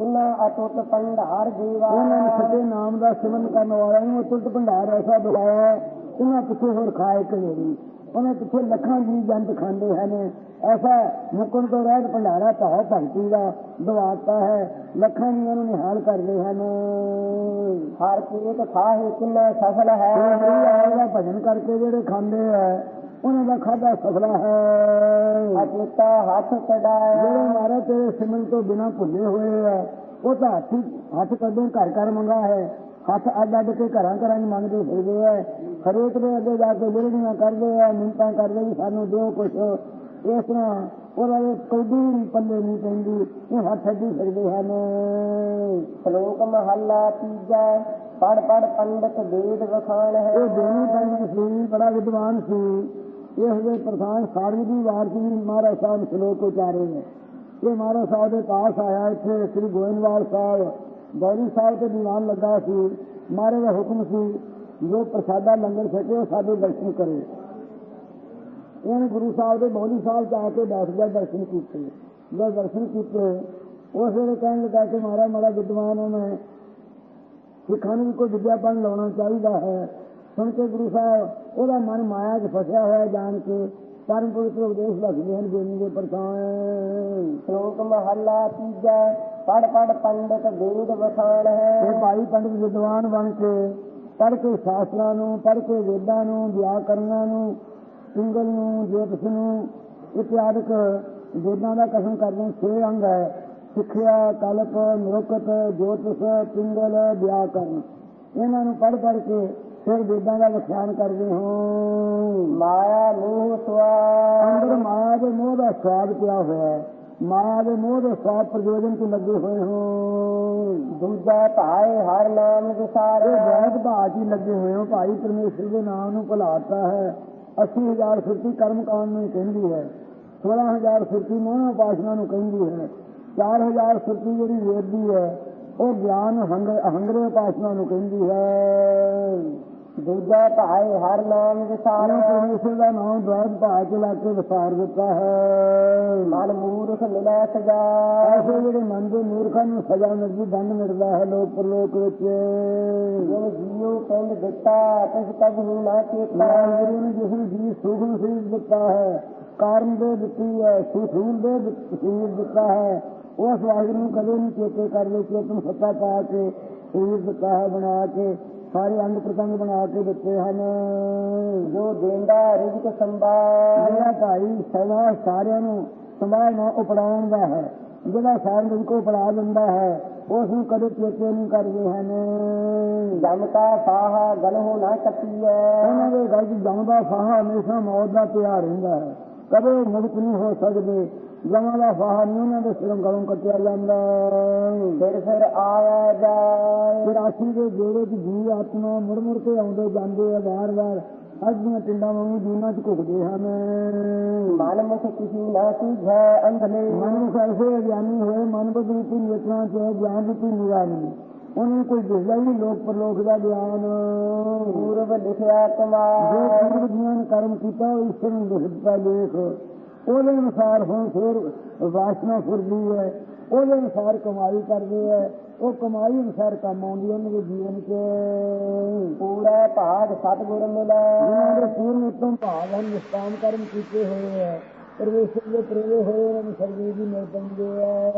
ਇਨਾ ਅਟੁੱਟ ਭੰਡਾਰ ਜੀਵਾ। ਉਹਨਾਂ ਨੇ ਸੱਚੇ ਨਾਮ ਦਾ ਸਿਮਰਨ ਕਰਨ ਵਾਲਿਆਂ ਨੂੰ ਅਤੁੱਟ ਭੰਡਾਰ ਐਸਾ ਦਿਖਾਇਆ। ਹੈ, ਇਹਨਾਂ ਪਿੱਛੇ ਹੋਰ ਖਾਏ ਕਨੇਰੀ ਉਹਨਾਂ ਪਿੱਛੇ ਲੱਖਾਂ ਜੀ ਜੰਤ ਖਾਂਦੇ ਹਨ। ਐਸਾ ਮੁਕਣ ਤੋਂ ਰਹਿਤ ਭੰਡਾਰਾ ਭਾਵ ਭਗਤੀ ਦਾ ਦਵਾਤਾ ਹੈ। ਲੱਖਾਂ ਜੀਆਂ ਨੂੰ ਨਿਹਾਲ ਕਰਦੇ ਹਨ। ਹਰ ਕੀਤ ਖਾਹੇ ਕਿੰਨਾ ਸਫਲ ਹੈ। ਆਏਗਾ ਭਜਨ ਕਰਕੇ ਜਿਹੜੇ ਖਾਂਦੇ ਆ ਉਹਨਾਂ ਦਾ ਖਾਦਾ ਸਫਲਾ ਹੈ। ਅਜਿਤਾ ਹੱਥ ਕਢਾਇਆ ਜਿਹੜੇ ਮਾਰੇ ਤੇਰੇ ਸਿਮਰਨ ਤੋਂ ਬਿਨਾ ਭੁੱਲੇ ਹੋਏ ਆ ਉਹ ਤਾਂ ਹੱਥ ਹੀ- ਹੱਥ ਕਦੋਂ ਘਰ ਘਰ ਮੰਗਾ ਹੈ ਹੱਥ ਅੱਡ ਅੱਡ ਕੇ ਘਰਾਂ ਘਰਾਂ 'ਚ ਮੰਗਦੇ ਫਿਰਦੇ ਆ। ਹਰੇਕ ਦੇ ਅੱਗੇ ਜਾ ਕੇ ਵਿਰੜੀਆਂ ਕਰਦੇ ਆ ਮਿੰਤਾਂ ਕਰਦੇ ਵੀ ਸਾਨੂੰ ਦਿਓ ਕੁਛ। ਇਸ ਤਰ੍ਹਾਂ ਉਹਨਾਂ ਦੇ ਕੋਈ ਵੀ ਪੱਲੇ ਨਹੀਂ ਪੈਂਦੀ ਇਹ ਹੱਥ ਅੱਡੀ ਫਿਰਦੇ ਹਨ। ਸ਼ਲੋਕ ਮਹੱਲਾ ਤੀਜਾ ਪੜ ਪੜ ਪੰਡਤ ਵੇਦ ਵਖਾਣ ਹੈ। ਇਹ ਦੋਨੋਂ ਪੰਡਤ ਸੀ ਬੜਾ ਵਿਦਵਾਨ ਸੀ। ਇਸ ਦੇ ਪ੍ਰਧਾਨ ਸਾਰੀ ਦੀ ਵਾਰ ਸੀ ਮਹਾਰਾਜ ਸਾਹਿਬ ਸ਼ਲੋਕ ਉਚਾਰੇ ਨੇ। ਇਹ ਮਹਾਰਾਜ ਸਾਹਿਬ ਦੇ ਪਾਸ ਆਇਆ ਇੱਥੇ ਸ੍ਰੀ ਗੋਇੰਦਵਾਲ ਸਾਹਿਬ। ਗੌਰੀ ਸਾਹਿਬ ਤੇ ਦੀਵਾਨ ਲੱਗਾ ਸੀ। ਮਹਾਰਾਜ ਦਾ ਹੁਕਮ ਸੀ ਜੋ ਪ੍ਰਸਾਦਾ ਲੰਗਰ ਛਕੇ ਉਹ ਸਾਡੇ ਦਰਸ਼ਨ ਕਰੇ। ਇਹਨੇ ਗੁਰੂ ਸਾਹਿਬ ਦੇ ਬੌਲੀ ਸਾਹਿਬ ਆ ਕੇ ਬੈਠ ਗਿਆ ਦਰਸ਼ਨ ਕੀਤੇ। ਜਦ ਦਰਸ਼ਨ ਕੀਤੇ ਉਸ ਵੇਲੇ ਕਹਿਣ ਲੱਗਾ ਕਿ ਮਹਾਰਾਜ ਮਾੜਾ ਵਿਦਵਾਨ ਹਾਂ ਮੈਂ। ਸਿੱਖਾਂ ਨੂੰ ਕੋਈ ਵਿਦਿਆਪਨ ਲਾਉਣਾ ਚਾਹੀਦਾ ਹੈ। ਸੁਣ ਕੇ ਗੁਰੂ ਸਾਹਿਬ ਉਹਦਾ ਮਨ ਮਾਇਆ 'ਚ ਫਸਿਆ ਹੋਇਆ ਜਾਣ ਕੇ ਪਰਮ ਪਵਿੱਤਰ ਉਪਦੇਸ਼ ਦੱਸਦੇ ਹਨ ਬੇਨੀ ਦੇ ਪਰਸਾਨ ਸ਼ਲੋਕ ਮਹੱਲਾ ਤੀਜਾ ਪੜ ਪੜ ਪੰਡਤ ਵੇਦ ਵਖਾਣ ਤੇ ਹੈ ਭਾਈ ਪੰਡਿਤ ਵਿਦਵਾਨ ਬਣ ਕੇ ਪੜ੍ਹ ਕੇ ਸ਼ਾਸਤਰਾਂ ਨੂੰ ਪੜ੍ਹ ਕੇ ਵੇਦਾਂ ਨੂੰ ਵਿਆਕਰਨਾਂ ਨੂੰ ਪਿੰਗਲ ਨੂੰ ਜੋਤਿਸ਼ ਨੂੰ ਇਤਿਆਦਿਕ ਵੇਦਾਂ ਦਾ ਕਸਮ ਕਰਦੇ ਛੇ ਅੰਗ ਹੈ। ਸਿੱਖਿਆ ਕਲਪ ਨਿਰੁਕਤ ਜੋਤਿਸ਼ ਪਿੰਗਲ ਵਿਆਕਰਨ ਇਹਨਾਂ ਨੂੰ ਪੜ੍ਹ ਪੜ੍ਹ ਕੇ ਫਿਰ ਵੇਦਾਂ ਦਾ ਵਿਖਿਆਨ ਕਰਦੇ ਹੋ। ਮਾਇਆ ਮੋਹ ਸਵਾ ਅੰਦਰ ਮਾਇਆ ਦੇ ਮੋਹ ਦਾ ਸਵਾਦ ਪਿਆ ਹੋਇਆ ਹੈ। ਮਾਇਆ ਦੇ ਮੋਹ ਦੇ ਸਵਾਦ ਪ੍ਰਯੋਜਨ ਤੋਂ ਲੱਗੇ ਹੋਏ ਹੋ। ਦੂਜਾ ਭਾਏ ਹਰ ਨਾਮ ਵਿਸਾਰੇ ਵੈਦ ਭਾਜ ਲੱਗੇ ਹੋਏ ਹੋ। ਭਾਈ ਪਰਮੇਸ਼ਰ ਦੇ ਨਾਮ ਨੂੰ ਭੁਲਾਤਾ ਹੈ। 80000 ਸੁਰਤੀ ਕਰਮ ਕਾਂਡ ਨੂੰ ਕਹਿੰਦੀ ਹੈ। 16000 ਸੁਰਤੀ ਮੋਹ ਉਪਾਸਨਾ ਨੂੰ ਕਹਿੰਦੀ ਹੈ। 4000 ਸੁਰਤੀ ਜਿਹੜੀ ਵੇਦ ਦੀ ਹੈ, ਉਹ ਗਿਆਨ ਹੰਗਰੇ ਉਪਾਸਨਾ ਨੂੰ ਕਹਿੰਦੀ ਹੈ। ਦੂਜਾ ਭਾਏ ਹਰ ਨਾਮ ਸਾਰਾ ਵਿਸਾਰੇ ਪਰਮੇਸ਼ਰ ਦਾ ਨਾਮ ਦਵਾਦ ਭਾਜ ਲਾ ਕੇ ਵਿਸਾਰ ਦਿੱਤਾ ਹੈ। ਮਨ ਮੂਰਖ ਮਿਲੈ ਸਜਾ। ਐਸੇ ਜਿਹੜੇ ਮਨ ਦੇ ਮੂਰਖਾਂ ਨੂੰ ਸਜ਼ਾ ਮਿਲਦੀ ਦੰਡ ਮਿਲਦਾ ਹੈ ਲੋਕ ਪਰਲੋਕ ਵਿੱਚ। ਜਿਨ ਜੀਉ ਪਿੰਡ ਦਿੱਤਾ ਤਿਸ ਕਬਹੂ ਨਾ ਚੇਤਾ। ਵਾਹਿਗੁਰੂ ਨੇ ਜਿਸ ਨੂੰ ਜੀ ਸੁਖ ਨਸੀਬ ਦਿੱਤਾ ਹੈ ਕਾਰਨ ਦੇ ਦਿੱਤੀ ਹੈ ਸੁਖੂਲ ਦੇ ਨਸੀਬ ਦਿੱਤਾ ਹੈ। ਉਸ ਵਾਹਿਗੁਰੂ ਨੂੰ ਕਦੇ ਨਹੀਂ ਚੇਤੇ ਕਰਦੇ ਚੇਤਨ ਸੱਤਾ ਪਾ ਕੇ ਸਰੀਰ ਦਿੱਤਾ ਹੈ ਬਣਾ ਕੇ। ਸਾਰੇ ਅੰਗ ਪ੍ਰਤੰਗ ਬਣਾ ਕੇ ਦਿੱਤੇ ਹਨ। ਜੋ ਦੇਂਦਾ ਰਿਜਕ ਸੰਭਾਲ। ਮੇਰਾ ਭਾਈ ਸਦਾ ਸਾਰਿਆਂ ਨੂੰ ਸੰਭਾਲਣਾ ਉਪੜਾਉਣ ਦਾ ਹੈ। ਜਿਹੜਾ ਸਾਰਿਆਂ ਨੂੰ ਕੋ ਉਪੜਾ ਦਿੰਦਾ ਹੈ ਉਸ ਨੂੰ ਕਦੇ ਚੇਤੇ ਨਹੀਂ ਕਰਦੇ ਹਨ। ਜਮ ਕਾ ਸਾਹਾ ਗਲਹੁ ਨਾ ਕੱਟੀਐ ਉਹਨਾਂ ਦੇ ਗੱਲ ਜਮਦਾ ਫਾਹਾ ਹਮੇਸ਼ਾ ਮੌਤ ਦਾ ਪਿਆ ਰਹਿੰਦਾ ਹੈ। ਕਦੇ ਮੁਕਤ ਨਹੀਂ ਹੋ ਸਕਦੇ। ਜਮਾਂ ਦਾ ਫਾਹਾ ਨਹੀਂ ਉਹਨਾਂ ਦੇ ਸਿਰੋਂ ਗਲੋਂ ਕੱਟਿਆ ਜਾਂਦਾ। ਫਿਰ ਫਿਰ ਆਵੈ ਜਾਏ। ਫਿਰ ਆਸੀ ਦੇ ਜਿਹੜੇ ਚ ਜੀ ਆਤਮਾ ਮੁੜ ਮੁੜ ਕੇ ਆਉਂਦੇ ਜਾਂਦੇ ਆ ਵਾਰ ਵਾਰ ਅੱਜ ਦੀਆਂ ਪਿੰਡਾਂ ਵਾਂਗੂ ਜੀਵਨਾਂ ਚ ਘੁੱਟਦੇ ਹਨ। ਮਨ ਮੁਖ ਕਿਸੀ ਨਾ ਸੁਝੈ ਅੰਧਲੇ। ਮਨ ਨੂੰ ਐਸੇ ਅਗਿਆਨੀ ਹੋਏ ਮਨ ਬਦਰੂਪੀ ਨੇਤਰਾਂ ਚ ਗਿਆਨ ਰੂਪੀ ਨਿਗਾਹ ਨਹੀਂ। ਉਹਨਾਂ ਕੋਈ ਦਿਸਦਾ ਹੀ ਨਹੀਂ ਲੋਕ ਪਰਲੋਕ ਦਾ ਗਿਆਨ। ਪੂਰਬ ਲਿਖਿਆ ਜੋ ਤੁਮਾਰ ਪੂਰਵ ਜੀਵਨ ਨੇ ਕਰਮ ਕੀਤਾ ਉਹ ਈਸ਼ਵਰ ਨੂੰ ਲਿਖ ਦਿੱਤਾ ਲੇਖ ਉਹਦੇ ਅਨੁਸਾਰ ਹੁਣ ਫਿਰ ਵਾਸਨਾ ਫੁਰਦੀ ਹੈ ਉਹਦੇ ਅਨੁਸਾਰ ਕਮਾਈ ਕਰਦੇ ਹੈ ਉਹ ਕਮਾਈ ਅਨੁਸਾਰ ਕੰਮ ਆਉਂਦੀ ਹੈ ਉਹਨਾਂ ਦੇ ਜੀਵਨ 'ਚ। ਪੂਰਾ ਭਾਗ ਸਤਿਗੁਰ ਮਿਲੈ ਉਹਨਾਂ ਦੇ ਪੂਰਨ ਉੱਤਮ ਭਾਗ ਹਨ ਨਿਸ਼ਕਾਮ ਕਰਮ ਕੀਤੇ ਹੋਏ ਹੈ ਪਰਮੇਸ਼ਰ ਦੇ ਪ੍ਰੇਰੇ ਹੋਏ ਉਹਨਾਂ ਨੂੰ ਸਰਗੀ ਵੀ ਮਿਲ ਪੈਂਦੇ ਹੈ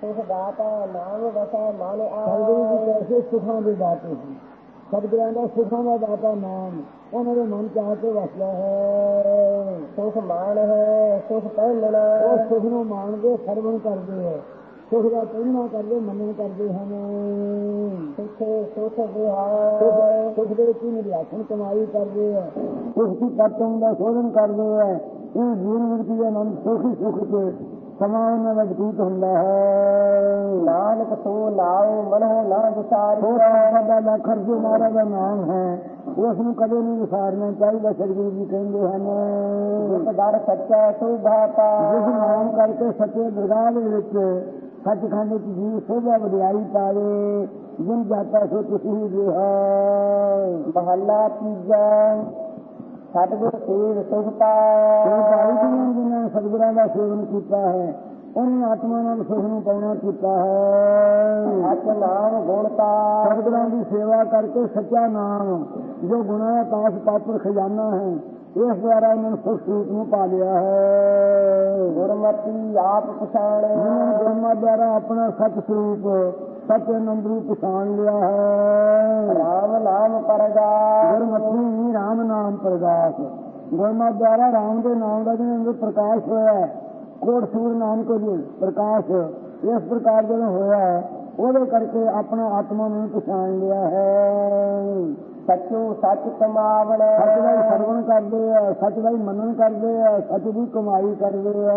ਸੁਖ ਦਾਤਾ ਨਾਮ ਵਸੈ ਮਨ ਸਰਗੀ ਵੀ ਆਏ ਕੈਸੇ ਸੁਖਾਂ ਦੇ ਦਾਤੇ ਸੀ ਸਤਿਗੁਰਾਂ ਦਾ ਸੁਖਾਂ ਦਾ ਦਾਤਾ ਨਾਮ ਉਹਨਾਂ ਦੇ ਮਨ ਚ ਆ ਕੇ ਵਸਦਾ ਹੈ। ਸੁਖ ਮਾਨ ਹੈ ਸੁਖ ਪਹਿਲਣਾ ਉਹ ਸੁਖ ਨੂੰ ਮਾਣਦੇ ਸਰਵਣ ਕਰਦੇ ਹੈ। ਸੁਖ ਦਾ ਪਹਿਣਾ ਕਰਦੇ ਮੰਨਣ ਕਰਦੇ ਹਨ। ਸੁਖ ਸੁਖ ਵਿਹਾਰ। ਸੁਖ ਦੇ ਵਿੱਚ ਨਿਰਆਖਣ ਕਮਾਈ ਕਰਦੇ ਹੈ। ਸੁਖ ਦੀ ਪਤਨ ਦਾ ਸੋਧਨ ਕਰਦੇ ਹੈ। ਇਹ ਜੀਵਨ ਮੁਕਤੀ ਦਾ ਨਾਮ ਸੁਖ ਸੁਖ ਤੇ ਸਮਾਂ ਉਹਨਾਂ ਦਾ ਬਤੀਤ ਹੁੰਦਾ ਹੈ ਨਾਨਕ ਸੋ ਨਾਉ ਮਨਹੁ ਨਾ ਉਹ ਵਿਸਾਰਿਆ ਸਾਡਾ ਦਾ ਖਰਜੇ ਮਾਰਾ ਦਾ ਨਾਮ ਹੈ ਉਸ ਨੂੰ ਕਦੇ ਨਹੀਂ ਵਿਸਾਰਨਾ ਚਾਹੀਦਾ ਸਤਿਗੁਰੂ ਜੀ ਕਹਿੰਦੇ ਹਨ ਜਿਸ ਦਰ ਸੱਚਾ ਸੁਭਾਤਾ ਜਿਸ ਨਾਮ ਕਰਕੇ ਸੱਚੇ ਦਰਗਾਹ ਦੇ ਵਿੱਚ ਸੱਚਖੰਡ ਵਿੱਚ ਜੀ ਸੋਭਾ ਵਡਿਆਈ ਪਾਵੇ ਜਿਨ ਸਤਿਗੁਰ ਸੇਵ ਸੁਖ ਜੋ ਪਾਇਆ ਭਾਈ ਜੀ ਜਿਨ੍ਹਾਂ ਸਤਿਗੁਰਾਂ ਦਾ ਸੇਵਨ ਕੀਤਾ ਹੈ ਉਹਨਾਂ ਆਤਮਾ ਨਾਲ ਸੁਖ ਨੂੰ ਪਾਉਣਾ ਕੀਤਾ ਹੈ। ਅਚ ਨਾਮ ਗੁਣਤਾ ਸਤਿਗੁਰਾਂ ਦੀ ਸੇਵਾ ਕਰਕੇ ਸੱਚਾ ਨਾਮ ਜੋ ਗੁਣਾ ਦਾ ਤਾਸ ਪਾਤਰ ਖਜ਼ਾਨਾ ਹੈ ਇਸ ਦੁਆਰਾ ਇਹਨਾਂ ਨੂੰ ਸੁਖ ਸਰੂਪ ਨੂੰ ਪਾ ਲਿਆ ਹੈ। ਗੁਰਮਤੀ ਆਪ ਨੇ ਬ੍ਰਹਮਾ ਦੁਆਰਾ ਆਪਣਾ ਸਤ ਸਰੂਪ ਸਤ ਆਨੰਦ ਰੂਪ ਪਛਾਣ ਲਿਆ ਹੈ। ਰਾਮ ਨਾਮ ਪਰਗਾ ਗੁਰਮਤਿ ਰਾਮ ਨਾਮ ਪ੍ਰਗਾਸ। ਗੁਰਮਤਿ ਦੁਆਰਾ ਰਾਮ ਦੇ ਨਾਮ ਦਾ ਜਿਹਨਾਂ ਅੰਦਰ ਪ੍ਰਕਾਸ਼ ਹੋਇਆ ਕੋਟ ਸੂਰ ਨਾਨਕ ਜੀ ਪ੍ਰਕਾਸ਼ ਇਸ ਪ੍ਰਕਾਰ ਜਦੋਂ ਹੋਇਆ ਉਹਦੇ ਕਰਕੇ ਆਪਣਾ ਆਤਮਾ ਨੂੰ ਪਛਾਣ ਲਿਆ ਹੈ। ਸਚੂ ਸਚ ਕਮਾਵਣ। ਸੱਚ ਦਾ ਸਰਵਣ ਕਰਦੇ ਆ ਸੱਚ ਦਾ ਮੰਨਣ ਕਰਦੇ ਆ ਸੱਚ ਦੀ ਕਮਾਈ ਕਰਦੇ ਆ।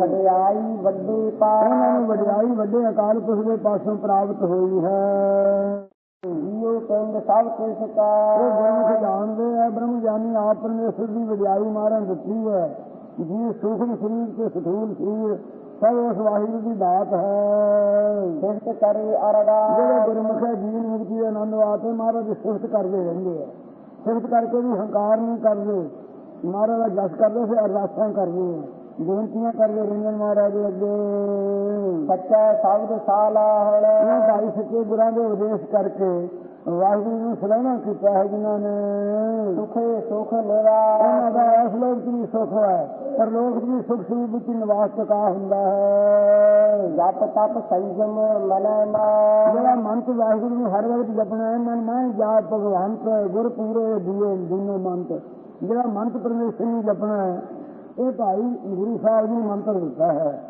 ਵਡਿਆਈ ਵੱਡੇ ਉਹਨਾਂ ਪਾਰ ਨੂੰ ਵਡਿਆਈ ਵੱਡੇ ਅਕਾਲ ਪੁਰਖ ਦੇ ਪਾਸੋਂ ਪ੍ਰਾਪਤ ਹੋਈ ਹੈ। ਜੀਉ ਪਿੰਡ ਸਭ ਕਿਸ ਉਹ ਕਾ ਗੁਰਮੁਖ ਜਾਣਦੇ ਆ ਬ੍ਰਹਮ ਗਿਆਨੀ ਆਪ ਪਰਮੇਸ਼ਰ ਦੀ ਵਡਿਆਈ ਮਾਰਨ ਦਿੱਤੀ ਹੈ। ਜੀ ਸੂਖਮ ਸਰੀਰ ਤੇ ਸਥੂਲ ਸਰੀਰ ਸਭ ਉਸ ਵਾਹਿਗੁਰੂ ਦੀ ਦਾਤ ਹੈ। ਸਿਫਤ ਕਰੇ ਅਰਦਾਸ। ਜਿਹੜੇ ਗੁਰਮੁਖ ਜੀਵਨ ਮੁਕਤੀ ਦੇ ਆਨੰਦ ਵਾਸਤੇ ਮਹਾਰਾਜ ਦੀ ਸਿਫਤ ਕਰਦੇ ਰਹਿੰਦੇ ਆ। ਸਿਫਤ ਕਰਕੇ ਵੀ ਹੰਕਾਰ ਨਹੀਂ ਕਰਦੇ। ਮਹਾਰਾਜ ਦਾ ਜਸ ਕਰਦੇ ਫਿਰ ਅਰਦਾਸਾਂ ਕਰਦੇ ਆ। ਬੇਨਤੀਆਂ ਕਰਦੇ ਰਹਿੰਦੇ ਮਹਾਰਾਜ ਦੇ ਅੱਗੇ। ਸੱਚਾ ਸ਼ਬਦ ਸਾਲਾ ਹਣ ਇਹ ਭਾਈ ਸੱਚੇ ਗੁਰਾਂ ਦੇ ਉਪਦੇਸ਼ ਕਰਕੇ ਵਾਹਿਗੁਰੂ ਨੂੰ ਸਲਾਹਣਾ ਕੀਤਾ ਹੈ ਜਿਨ੍ਹਾਂ ਨੇ ਸੁਖੇ ਸੁਖ ਉਹਨਾਂ ਨਿਵਾਸ ਦਾ ਇਸ ਲੋਕ ਵੀ ਸੁਖ ਹੈ। ਪਰ ਲੋਕ ਵੀ ਸੁਖ ਸਰੂਪ ਵਿੱਚ ਨਿਵਾਸ ਟਕਾ ਹੁੰਦਾ ਹੈ। ਜਪ ਤਪ ਸੰਜਮ ਮਨ ਮਾ। ਜਿਹੜਾ ਮਨ ਤੇ ਵਾਹਿਗੁਰੂ ਨੂੰ ਹਰ ਵਕਤ ਜਪਣਾ ਹੈ ਮਨ ਮਨ ਜਾਪ ਭਗਵੰਤ ਗੁਰ ਪੂਰੇ ਦੀਏ ਦੀਨੋ ਮੰਤ ਜਿਹੜਾ ਮੰਤ ਪਰਮੇਸ਼ਰ ਨੂੰ ਜਪਣਾ ਹੈ ਇਹ ਭਾਈ ਗੁਰੂ ਸਾਹਿਬ ਜੀ ਮੰਤਰ ਦਿੱਤਾ ਹੈ।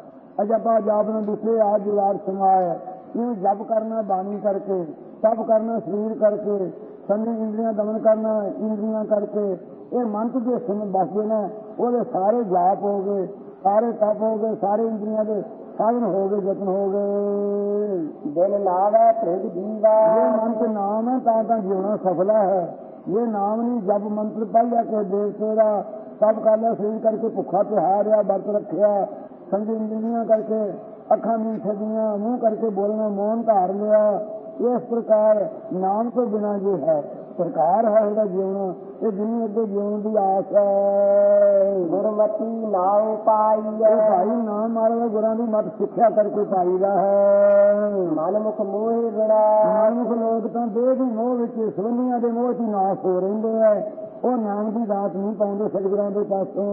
ਅਜਪਾ ਜਾਪ ਨੂੰ ਦਿੱਤੇ ਆਜ ਜੁਗਾਰ ਸਮਾਏ ਇਹ ਜਪ ਕਰਨਾ ਬਾਣੀ ਕਰਕੇ ਤਪ ਕਰਨਾ ਸਰੀਰ ਕਰਕੇ ਸੰਨੀ ਇੰਦਰੀਆਂ ਦਮਨ ਕਰਨਾ ਇੰਦਰੀਆਂ ਕਰਕੇ ਇਹ ਮੰਤ ਦੇ ਸਿਮ ਬਸਦੇ ਨੇ ਉਹਦੇ ਸਾਰੇ ਜਾਪ ਹੋ ਗਏ ਸਾਰੇ ਤਪ ਹੋ ਗਏ ਸਾਰੇ ਇੰਦਰੀਆਂ ਦੇ ਸਾਧਨ ਹੋ ਗਏ ਯਤਨ ਹੋ ਗਏ। ਦਿਨ ਨਾਵੇ ਭ੍ਰਿਗ ਜੀਵਾ ਇਹ ਮੰਤ ਨਾਮ ਹੈ ਤਾਂ ਤਾਂ ਜਿਉਣਾ ਸਫਲਾ ਹੈ। ਇਹ ਨਾਮ ਨਹੀਂ ਜਪ ਮੰਤਰ ਪੜ੍ਹ ਲਿਆ ਕੇ ਦੇਵਤੇ ਦਾ ਸਭ ਕਰ ਲਿਆ ਸਰੀਰ ਕਰਕੇ ਭੁੱਖਾ ਤਿਹਾਰਿਆ ਵਰਤ ਰੱਖਿਆ ਸੰਗੀ ਇੰਦਰੀਆਂ ਕਰਕੇ ਅੱਖਾਂ ਨਹੀਂ ਛੱਡੀਆਂ ਮੂੰਹ ਕਰਕੇ ਬੋਲਣਾ ਮੌਨ ਧਾਰ ਲਿਆ। ਇਸ ਪ੍ਰਕਾਰ ਨਾਮ ਤੋਂ ਬਿਨਾਂ ਜੋ ਹੈ ਪ੍ਰਕਾਰ ਹੈ ਉਹਦਾ ਜਿਉਣਾ ਇਹ ਜਿੰਨੀ ਅੱਗੇ ਜਿਉਣ ਦੀ ਆਸ ਹੈ। ਗੁਰਮਤੀ ਨਾਉ ਪਾਈਐ ਇਹ ਭਾਈ ਨਾਮ ਮਾਰੇ ਗੁਰਾਂ ਦੀ ਮਤ ਸਿੱਖਿਆ ਕਰਕੇ ਪਾਈਦਾ ਹੈ। ਮਨ ਮੁਖ ਮੋਹਿ ਬਿਨਾ। ਮਾਨੁਖ ਲੋਕ ਤਾਂ ਦੇਹ ਦੀ ਮੋਹ ਵਿੱਚ ਸਵੰਨੀਆਂ ਦੇ ਮੋਹ 'ਚ ਹੀ ਨਾਸ ਹੋ ਰਹਿੰਦੇ ਆ। ਉਹ ਨਾਮ ਦੀ ਦਾਤ ਨਹੀਂ ਪਾਉਂਦੇ ਸਤਿਗੁਰਾਂ ਦੇ ਪਾਸੋਂ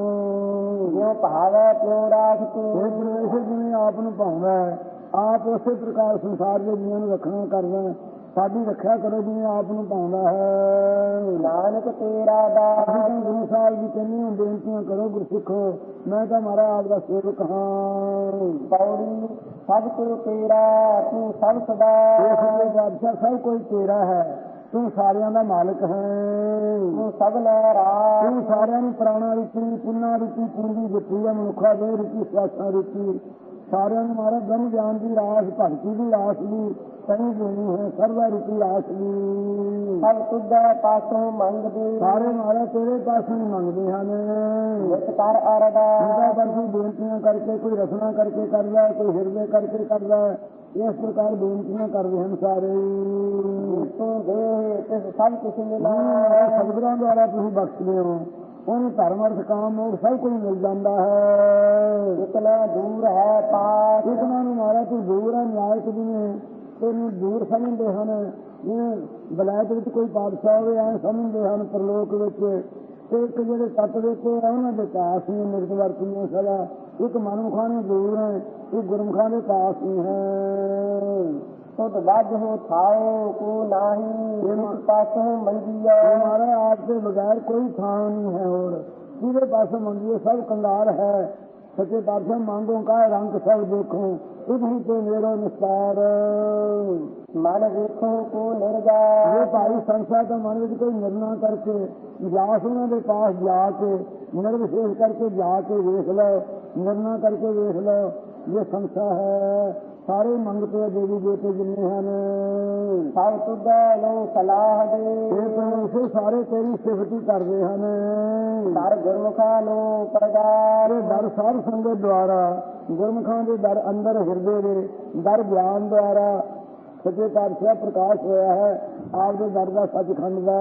ਜਿਉ ਭਾਵੈ ਤਿਉ ਰਾਖਤੀ ਇਹ ਪਰਮੇਸ਼ਰ ਜਿਵੇਂ ਆਪ ਨੂੰ ਪਾਉਂਦਾ ਆਪ ਉਸੇ ਪ੍ਰਕਾਰ ਸੰਸਾਰ ਦੇ ਜੀਵਾਂ ਨੂੰ ਰੱਖਣਾ ਕਰਦਾ। ਸਾਡੀ ਰੱਖਿਆ ਕਰੋ ਜਿਵੇਂ ਆਪ ਨੂੰ ਪਾਉਂਦਾ ਹੈ ਨਾਨਕ ਤੇਰਾ ਅਸੀਂ ਦਾਸ ਤਾਂ ਗੁਰੂ ਸਾਹਿਬ ਜੀ ਕਹਿੰਦੇ ਹੋ ਬੇਨਤੀਆਂ ਕਰੋ ਗੁਰਸਿੱਖੋ ਮੈਂ ਤਾਂ ਮਾਰਾ ਆਪ ਦਾ ਸੇਵਕ ਹਾਂ ਪੌੜੀ ਸਭ ਤੋਂ ਤੇਰਾ ਤੂੰ ਸਭ ਸਦਾ ਇਹ ਸੱਚੇ ਬਾਦਸ਼ਾਹ ਸਭ ਕੋਈ ਤੇਰਾ ਹੈ ਤੂੰ ਸਾਰਿਆਂ ਦਾ ਮਾਲਕ ਹੈ। ਤੂੰ ਸਭ ਰਾਜ ਤੂੰ ਸਾਰਿਆਂ ਨੂੰ ਪ੍ਰਾਣਾ ਰੂਪੀ ਪੁੰਨਾ ਰੂਪੀ ਪੂੰਜੀ ਦਿੱਤੀ ਹੈ ਮਨੁੱਖਾ ਦੇ ਰੂਪੀ ਸਵਾਸਾਂ ਰੂਪੀ ਸਾਰਿਆਂ ਨੂੰ ਮਾਰਾ ਬ੍ਰਹਮ ਗਿਆਨ ਦੀ ਰਾਸ ਭਗਤੀ ਦੀ ਰਾਸ ਵੀ। ਹੈ ਸਰਵਾ ਰੂਪੀ ਵੀ ਸਭ ਤੁਝੇ ਪਾਸੋਂ ਮੰਗਦੇ ਸਾਰੇ ਮਾਰਾ ਤੇਰੇ ਪਾਸੋਂ ਮੰਗਦੇ ਹਨ। ਨਿਤ ਕਰ ਜਿੰਦਾ ਅਰਦਾਸ ਵਰਗੀ ਬੇਨਤੀਆਂ ਕਰਕੇ ਕੋਈ ਰਸਨਾ ਕਰਕੇ ਕਰਦਾ ਕੋਈ ਹਿਰਦੇ ਕਰਕੇ ਕਰਦਾ। ਇਸ ਪ੍ਰਕਾਰ ਬੇਨਤੀਆਂ ਕਰਦੇ ਹਨ ਸਾਰੇ। ਤੂੰ ਦੇ ਤਿਸ ਸਭ ਕੁਛ ਮਿਲਾ ਸਤਿਗੁਰਾਂ ਦੁਆਰਾ ਤੁਸੀਂ ਬਖਸ਼ਦੇ ਹੋ। ਉਹਨੂੰ ਧਰਮ ਅਰਥ ਕਾਮ ਮੋਖ ਸਭ ਕੁਝ ਮਿਲ ਜਾਂਦਾ ਹੈ। ਇਤਨਾ ਦੂਰ ਹੈ ਪਾਸ ਇਤਨਾ ਨੂੰ ਮਾਰਾ ਤੂੰ ਦੂਰ ਹੈ ਨਿਆਇ ਤੋਂ ਜਿਵੇਂ ਦੂਰ ਸਮਝਦੇ ਹਨ। ਜਿਵੇਂ ਬਲਾਇਤ ਵਿੱਚ ਕੋਈ ਪਾਦਸ਼ਾਹ ਹੋਵੇ ਐ ਸਮਝਦੇ ਹਨ ਪ੍ਰਲੋਕ ਵਿੱਚ। ਤੇ ਇੱਕ ਜਿਹੜੇ ਤੱਤ ਦੇ ਤੇ ਉਹਨਾਂ ਦੇ ਪਾਸ ਹੀ ਨਿਰਤ ਸਦਾ। ਇੱਕ ਮਨੁੱਖਾਂ ਨੂੰ ਦੂਰ ਹੈ, ਇੱਕ ਗੁਰਮੁਖਾਂ ਦੇ ਪਾਸ ਹੀ ਹੈ ਤੁਧ ਵੱਜ ਹੋ ਥਾਉ ਕੋ ਨਾਹੀ ਇਸ ਪਾਸੋਂ ਮੰਗੀਐ ਹਮਾਰਾ ਆਪ ਦੇ ਬਗੈਰ ਕੋਈ ਥਾਂ ਨਹੀਂ ਹੈ ਹੋਰ। ਜਿਹਦੇ ਪਾਸੇ ਮੰਗੀਏ ਸਭ ਕੰਗਾਲ ਹੈ। ਸੱਚੇ ਪਾਤਸ਼ਾਹ, ਮੰਗੋ ਕਾ ਰੰਗ ਸਭ ਦੇਖੋ। ਇਧੀ ਤੇ ਮੇਰੋ ਨਿਸਤਾਰ ਮਨ ਵੇਖੋ ਕੋ ਨਿਰਜਾ ਇਹ ਭਾਈ ਸੰਸਾਰ ਦਾ ਮਨ ਵਿੱਚ ਕੋਈ ਨਿਰਣਾ ਕਰਕੇ ਉਹਨਾਂ ਦੇ ਪਾਸ ਜਾ ਕੇ ਨਿਰਵਿਸ਼ੇਸ਼ ਕਰਕੇ ਜਾ ਕੇ ਵੇਖ ਲਓ ਨਿਰਣਾ ਕਰਕੇ ਵੇਖ ਲਓ ਇਹ ਸੰਸਾਰ ਹੈ ਸਾਰੇ ਮੰਗਤੇ ਆ ਦੇਵੀ ਦੇਵਤੇ ਜਿੰਨੇ ਹਨ ਸਭ ਤੁਧੇ ਨੂੰ ਸਲਾਹ ਦੇ ਇਹ ਪਰਮੇਸ਼ਰ ਸਾਰੇ ਤੇਰੀ ਸਿਫਤੀ ਕਰਦੇ ਹਨ। ਕਰ ਗੁਰਮੁਖਾਂ ਨੂੰ ਪ੍ਰਗਾਰ ਦਰ ਸਾਧ ਸੰਗਤ ਦੁਆਰਾ ਗੁਰਮੁਖਾਂ ਦੇ ਦਰ ਅੰਦਰ ਹਿਰਦੇ ਦੇ ਦਰ ਗਿਆਨ ਦੁਆਰਾ ਸੱਚੇ ਪਾਤਸ਼ਾਹ ਪ੍ਰਕਾਸ਼ ਹੋਇਆ ਹੈ, ਆਪ ਦੇ ਦਰ ਦਾ ਸੱਚਖੰਡ ਦਾ।